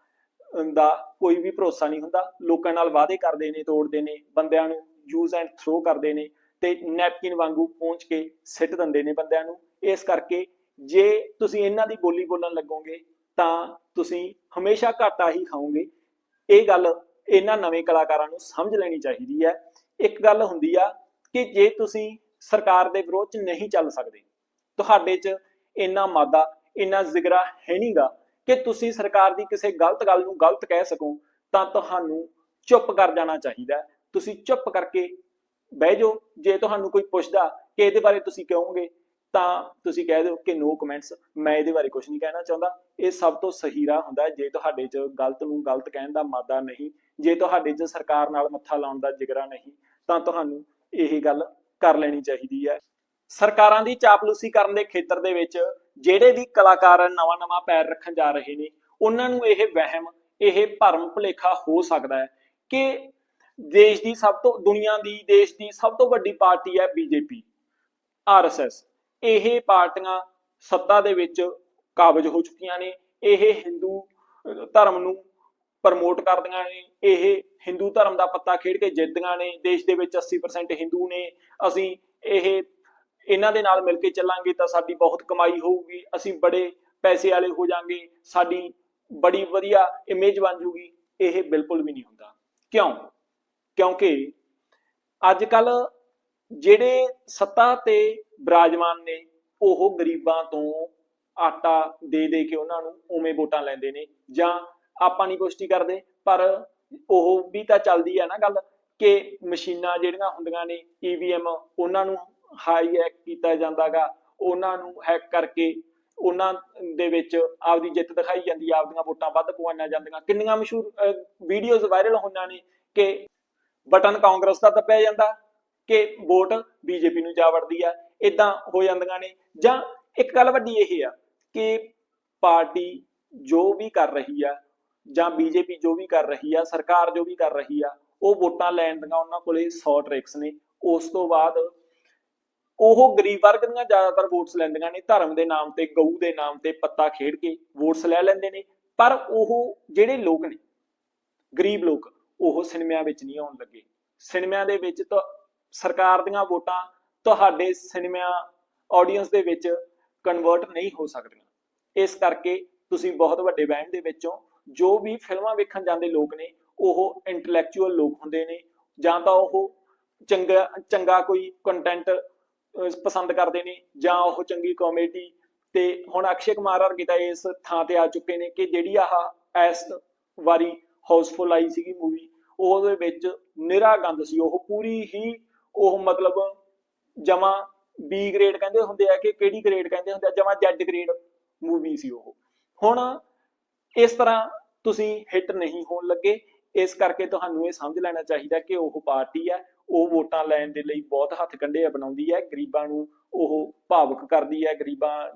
ਦਾ ਕੋਈ ਵੀ ਭਰੋਸਾ ਨਹੀਂ ਹੁੰਦਾ। ਲੋਕਾਂ ਨਾਲ ਵਾਅਦੇ ਕਰਦੇ ਨੇ, ਤੋੜਦੇ ਨੇ, ਬੰਦਿਆਂ ਨੂੰ ਯੂਜ਼ ਐਂਡ ਥਰੋ ਕਰਦੇ ਨੇ ਤੇ ਨੈਪਕਿਨ ਵਾਂਗੂ ਪਹੁੰਚ ਕੇ ਸਿੱਟ ਦਿੰਦੇ ਨੇ ਬੰਦਿਆਂ ਨੂੰ। ਇਸ ਕਰਕੇ ਜੇ ਤੁਸੀਂ ਇਹਨਾਂ ਦੀ ਬੋਲੀ ਬੋਲਣ ਲੱਗੋਗੇ ਤਾਂ ਤੁਸੀਂ ਹਮੇਸ਼ਾ ਘਾਟਾ ਹੀ ਖਾਓਗੇ। ਇਹ ਗੱਲ ਇਹਨਾਂ ਨਵੇਂ ਕਲਾਕਾਰਾਂ ਨੂੰ ਸਮਝ ਲੈਣੀ ਚਾਹੀਦੀ ਹੈ। ਇੱਕ ਗੱਲ ਹੁੰਦੀ ਆ ਕਿ ਜੇ ਤੁਸੀਂ ਸਰਕਾਰ ਦੇ ਵਿਰੋਧ 'ਚ ਨਹੀਂ ਚੱਲ ਸਕਦੇ, ਤੁਹਾਡੇ 'ਚ ਇੰਨਾ ਮਾਦਾ, ਇੰਨਾ ਜ਼ਿਗਰਾ ਹੈ ਨਹੀਂਗਾ ਕਿ ਤੁਸੀਂ ਸਰਕਾਰ ਦੀ ਕਿਸੇ ਗਲਤ ਗੱਲ ਨੂੰ ਗਲਤ ਕਹਿ ਸਕੋ, ਤਾਂ ਤੁਹਾਨੂੰ ਚੁੱਪ ਕਰ ਜਾਣਾ ਚਾਹੀਦਾ ਤੁਸੀਂ ਚੁੱਪ ਕਰਕੇ ਬਹਿ ਜਾਓ। ਜੇ ਤੁਹਾਨੂੰ ਕੋਈ ਪੁੱਛਦਾ ਕਿ ਇਹਦੇ ਬਾਰੇ ਤੁਸੀਂ ਕਹੋਗੇ ਤਾਂ ਤੁਸੀਂ ਕਹਿ ਦਿਓ ਕਿ ਨੋ ਕਮੈਂਟਸ ਮੈਂ ਇਹਦੇ ਬਾਰੇ ਕੁਝ ਨਹੀਂ ਕਹਿਣਾ ਚਾਹੁੰਦਾ। ਇਹ ਸਭ ਤੋਂ ਸਹੀ ਰਾਹ ਹੁੰਦਾ ਜੇ ਤੁਹਾਡੇ 'ਚ ਗਲਤ ਨੂੰ ਗਲਤ ਕਹਿਣ ਦਾ ਮਾਦਾ ਨਹੀਂ, ਜੇ ਤੁਹਾਡੇ 'ਚ ਸਰਕਾਰ ਨਾਲ ਮੱਥਾ ਲਾਉਣ ਦਾ ਜਿਗਰਾ ਨਹੀਂ, ਤਾਂ ਤੁਹਾਨੂੰ ਇਹ ਗੱਲ ਕਰ ਲੈਣੀ ਚਾਹੀਦੀ ਹੈ। ਸਰਕਾਰਾਂ ਦੀ ਚਾਪਲੂਸੀ ਕਰਨ ਦੇ ਖੇਤਰ ਦੇ ਵਿੱਚ ਜਿਹੜੇ ਵੀ ਕਲਾਕਾਰ ਨਵਾਂ-ਨਵਾਂ ਪੈਰ ਰੱਖਣ ਜਾ ਰਹੇ ਨੇ, ਉਹਨਾਂ ਨੂੰ ਇਹ ਵਹਿਮ, ਇਹ ਭਰਮ ਭੁਲੇਖਾ ਹੋ ਸਕਦਾ ਹੈ ਕਿ ਦੇਸ਼ ਦੀ ਸਭ ਤੋਂ, ਦੁਨੀਆ ਦੀ, ਦੇਸ਼ ਦੀ ਸਭ ਤੋਂ ਵੱਡੀ ਪਾਰਟੀ ਹੈ ਬੀਜੇਪੀ, ਆਰਐਸਐਸ। ਇਹ ਪਾਰਟੀਆਂ ਸੱਤਾ ਦੇ ਵਿੱਚ ਕਾਬਜ ਹੋ ਚੁੱਕੀਆਂ ਨੇ। ਇਹ ਹਿੰਦੂ ਧਰਮ ਨੂੰ ਪ੍ਰਮੋਟ ਕਰਦੀਆਂ ਨੇ। ਇਹ ਹਿੰਦੂ ਧਰਮ ਦਾ ਪੱਤਾ ਖੇਡ ਕੇ ਜਿੱਤਦੀਆਂ ਨੇ। ਦੇਸ਼ ਦੇ ਵਿੱਚ 80% ਹਿੰਦੂ ਨੇ। ਅਸੀਂ ਇਹ, ਇਹਨਾਂ ਦੇ ਨਾਲ ਮਿਲ ਕੇ ਚੱਲਾਂਗੇ ਤਾਂ ਸਾਡੀ ਬਹੁਤ ਕਮਾਈ ਹੋਊਗੀ। ਅਸੀਂ ਬੜੇ ਪੈਸੇ ਵਾਲੇ ਹੋ ਜਾਾਂਗੇ। ਸਾਡੀ ਬੜੀ ਵਧੀਆ ਇਮੇਜ ਬਣ ਜੂਗੀ। ਇਹ ਬਿਲਕੁਲ ਵੀ ਨਹੀਂ ਹੁੰਦਾ। ਕਿਉਂ? ਕਿਉਂਕਿ ਅੱਜ ਕੱਲ ਜਿਹੜੇ ਸੱਤਾ ਤੇ ਬਰਾਜਮਾਨ ਨੇ, ਉਹ ਗਰੀਬਾਂ ਤੋਂ ਆਟਾ ਦੇ ਦੇ ਕੇ ਉਹਨਾਂ ਨੂੰ ਉਵੇਂ ਵੋਟਾਂ ਲੈਂਦੇ ਨੇ ਜਾਂ ਆਪਾਂ ਨਹੀਂ ਪੁਸ਼ਟੀ ਕਰਦੇ, ਪਰ ਉਹ ਵੀ ਤਾਂ ਚੱਲਦੀ ਹੈ ਨਾ ਗੱਲ ਕਿ ਮਸ਼ੀਨਾਂ ਜਿਹੜੀਆਂ ਹੁੰਦੀਆਂ ਨੇ ਈਵੀਐਮ ਉਹਨਾਂ ਨੂੰ ਹਾਈ ਹੈਕ ਕੀਤਾ ਜਾਂਦਾਗਾ, ਉਹਨਾਂ ਨੂੰ ਹੈਕ ਕਰਕੇ ਉਹਨਾਂ ਦੇ ਵਿੱਚ ਆਪਦੀ ਜਿੱਤ ਦਿਖਾਈ ਜਾਂਦੀ ਆ, ਆਪਦੀਆਂ ਵੋਟਾਂ ਵੱਧ ਪਵਾਈਆਂ ਜਾਂਦੀਆਂ। ਕਿੰਨੀਆਂ ਮਸ਼ਹੂਰ ਵੀਡੀਓਜ਼ ਵਾਇਰਲ ਹੋਈਆਂ ਨੇ ਕਿ ਬਟਨ ਕਾਂਗਰਸ ਦਾ ਦੱਬਿਆ ਜਾਂਦਾ, ਕਿ ਵੋਟ ਬੀਜੇਪੀ ਨੂੰ ਜਾ ਵੜਦੀ ਆ ਇਦਾਂ ਹੋ ਜਾਂਦੀਆਂ ਨੇ। ਜਾਂ ਇੱਕ ਗੱਲ ਵੱਡੀ ਇਹ ਆ ਕਿ ਪਾਰਟੀ ਜੋ ਵੀ ਕਰ ਰਹੀ ਆ ਜਾਂ ਬੀਜੇਪੀ ਜੋ ਵੀ ਕਰ ਰਹੀ ਆ, ਸਰਕਾਰ ਜੋ ਵੀ ਕਰ ਰਹੀ ਆ, ਉਹ ਵੋਟਾਂ ਲੈਣ ਦੀਆਂ ਉਹਨਾਂ ਕੋਲੇ 100 ਟ੍ਰਿਕਸ ਨੇ। ਉਸ ਤੋਂ ਬਾਅਦ ਉਹ ਗਰੀਬ ਵਰਗ ਦੀਆਂ ਜ਼ਿਆਦਾਤਰ ਵੋਟਸ ਲੈਂਦੀਆਂ ਨੇ, ਧਰਮ ਦੇ ਨਾਮ ਤੇ, ਗਊ ਦੇ ਨਾਮ ਤੇ ਪੱਤਾ ਖੇਡ ਕੇ ਵੋਟਸ ਲੈ ਲੈਂਦੇ ਨੇ। ਪਰ ਉਹ ਜਿਹੜੇ ਲੋਕ ਨੇ, ਗਰੀਬ ਲੋਕ, ਉਹ ਸਿਨੇਮਿਆਂ ਵਿੱਚ ਨਹੀਂ ਆਉਣ ਲੱਗੇ। ਸਿਨੇਮਿਆਂ ਦੇ ਵਿੱਚ ਤਾਂ ਸਰਕਾਰ ਦੀਆਂ ਵੋਟਾਂ ਤੁਹਾਡੇ ਸਿਨੇਮਾ ਆਡੀਅנס ਦੇ ਵਿੱਚ ਕਨਵਰਟ ਨਹੀਂ ਹੋ ਸਕਦੀਆਂ। ਇਸ ਕਰਕੇ ਤੁਸੀਂ ਬਹੁਤ ਵੱਡੇ ਬੈਂਡ ਦੇ ਵਿੱਚੋਂ ਜੋ ਵੀ ਫਿਲਮਾਂ ਵੇਖਣ ਜਾਂਦੇ ਲੋਕ ਨੇ, ਉਹ ਇੰਟੈਲੈਕਚੁਅਲ ਲੋਕ ਹੁੰਦੇ ਨੇ ਜਾਂ ਤਾਂ ਉਹ ਚੰਗਾ ਚੰਗਾ ਕੋਈ ਕੰਟੈਂਟ ਪਸੰਦ ਕਰਦੇ ਨੇ ਜਾਂ ਉਹ ਚੰਗੀ ਕਾਮੇਡੀ ਤੇ ਹੁਣ ਅਕਸ਼ੇ ਕੁਮਾਰ ਵਰਗੇ ਤਾਂ ਇਸ ਥਾਂ ਤੇ ਆ ਚੁੱਕੇ ਨੇ ਕਿ ਜਿਹੜੀ ਆਹ ਇਸ ਵਾਰੀ ਹਾਊਸਫੁਲ ਆਈ ਸੀਗੀ ਮੂਵੀ ਉਹਦੇ ਵਿੱਚ ਨਿਰਾ ਗੰਦ ਸੀ। ਉਹ ਪੂਰੀ ਹੀ ਉਹ ਮਤਲਬ ਜਮਾ ਬੀ ਗ੍ਰੇਡ ਕਹਿੰਦੇ ਹੁੰਦੇ ਆ ਕਿ ਕਿਹੜੀ ਗ੍ਰੇਡ ਕਹਿੰਦੇ ਹੁੰਦੇ ਆ? ਜਮਾ ਜ਼ੈਡ ਗ੍ਰੇਡ ਮੂਵੀ ਸੀ ਉਹ। ਹੁਣ ਇਸ ਤਰ੍ਹਾਂ ਤੁਸੀਂ ਹਿੱਟ ਨਹੀਂ ਹੋਣ ਲੱਗੇ, ਇਸ ਕਰਕੇ ਤੁਹਾਨੂੰ ਇਹ ਸਮਝ ਲੈਣਾ ਚਾਹੀਦਾ ਕਿ ਉਹ ਪਾਰਟੀ ਹੈ ਉਹ ਵੋਟਾਂ ਲੈਣ ਦੇ ਲਈ ਬਹੁਤ ਹੱਥ ਕੰਡੇ ਬਣਾਉਂਦੀ ਹੈ ਗਰੀਬਾਂ ਨੂੰ ਉਹ ਭਾਵੁਕ ਕਰਦੀ ਹੈ ਗਰੀਬਾਂ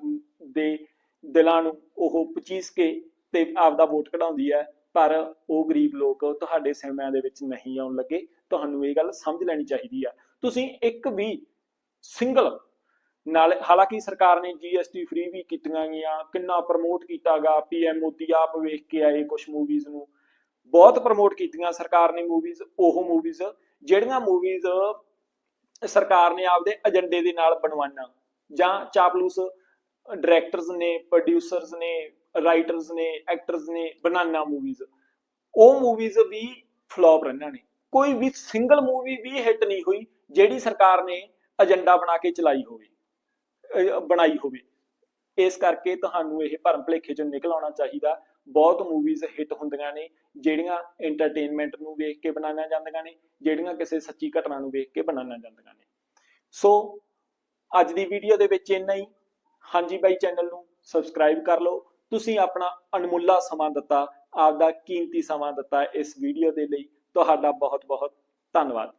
ਦੇ ਦਿਲਾਂ ਨੂੰ ਉਹ ਪਚੀਸ ਕੇ ਤੇ ਆਪਦਾ ਵੋਟ ਕਢਾਉਂਦੀ ਹੈ ਪਰ ਉਹ ਗਰੀਬ ਲੋਕ ਤੁਹਾਡੇ ਸਿਨੇਮਿਆਂ ਦੇ ਵਿੱਚ ਨਹੀਂ ਆਉਣ ਲੱਗੇ। ਤੁਹਾਨੂੰ ਇਹ ਗੱਲ ਸਮਝ ਲੈਣੀ ਚਾਹੀਦੀ ਆ। ਤੁਸੀਂ ਇੱਕ ਵੀ ਸਿੰਗਲ। ਨਾਲ ਹਾਲਾਂਕਿ ਸਰਕਾਰ ਨੇ ਜੀਐਸਟੀ ਫ੍ਰੀ ਵੀ ਕੀਤੀਆਂ ਗਈਆਂ, ਕਿੰਨਾ ਪ੍ਰਮੋਟ ਕੀਤਾਗਾ ਪੀਐਮ ਮੋਦੀ ਆਪ ਵੇਖ ਕੇ ਆਏ ਕੁਝ ਮੂਵੀਜ਼ ਨੂੰ। ਬਹੁਤ ਪ੍ਰਮੋਟ ਕੀਤੀਆਂ ਸਰਕਾਰ ਨੇ ਮੂਵੀਜ਼ ਉਹ ਮੂਵੀਜ਼ ਜਿਹੜੀਆਂ ਮੂਵੀਜ਼ ਸਰਕਾਰ ਨੇ ਆਪਦੇ ਏਜੰਡੇ ਦੇ ਨਾਲ ਬਣਵਾਈਆਂ। ਜਾਂ ਚਾਪਲੂਸ ਡਾਇਰੈਕਟਰਸ ਨੇ ਪ੍ਰੋਡਿਊਸਰਸ ਨੇ ਰਾਈਟਰਸ ਨੇ ਐਕਟਰਸ ਨੇ ਬਣਾਉਣਾ ਮੂਵੀਜ਼ ਉਹ ਮੂਵੀਜ਼ ਵੀ ਫਲॉप ਰਹੀਆਂ ਨੇ। ਕੋਈ ਵੀ ਸਿੰਗਲ ਮੂਵੀ ਵੀ ਹਿੱਟ ਨਹੀਂ ਹੋਈ, ਜਿਹੜੀ ਸਰਕਾਰ ਨੇ ਏਜੰਡਾ ਬਣਾ ਕੇ ਚਲਾਈ ਹੋਵੇ ਬਣਾਈ ਹੋਵੇ। ਇਸ ਕਰਕੇ ਤੁਹਾਨੂੰ ਇਹ ਭਰਮ ਭੁਲੇਖੇ ਚੋਂ ਨਿਕਲ ਆਉਣਾ ਚਾਹੀਦਾ। ਬਹੁਤ ਮੂਵੀਜ਼ ਹਿੱਟ ਹੁੰਦੀਆਂ ਨੇ, ਜਿਹੜੀਆਂ ਐਂਟਰਟੇਨਮੈਂਟ ਨੂੰ ਵੇਖ ਕੇ ਬਣਾਈਆਂ ਜਾਂਦੀਆਂ ਨੇ, ਜਿਹੜੀਆਂ ਕਿਸੇ ਸੱਚੀ ਘਟਨਾ ਨੂੰ ਵੇਖ ਕੇ ਬਣਾਈਆਂ ਜਾਂਦੀਆਂ ਨੇ। ਸੋ, ਅੱਜ ਦੀ ਵੀਡੀਓ ਦੇ ਵਿੱਚ ਇੰਨਾ ਹੀ। ਹਾਂਜੀ ਬਾਈ ਚੈਨਲ ਨੂੰ ਸਬਸਕ੍ਰਾਈਬ ਕਰ ਲਓ। ਤੁਸੀਂ ਆਪਣਾ ਅਣਮੁੱਲਾ ਸਮਾਂ ਦਿੱਤਾ, ਆਪਦਾ ਕੀਮਤੀ ਸਮਾਂ ਦਿੱਤਾ ਇਸ ਵੀਡੀਓ ਦੇ ਲਈ। ਤੁਹਾਡਾ ਬਹੁਤ ਬਹੁਤ ਧੰਨਵਾਦ।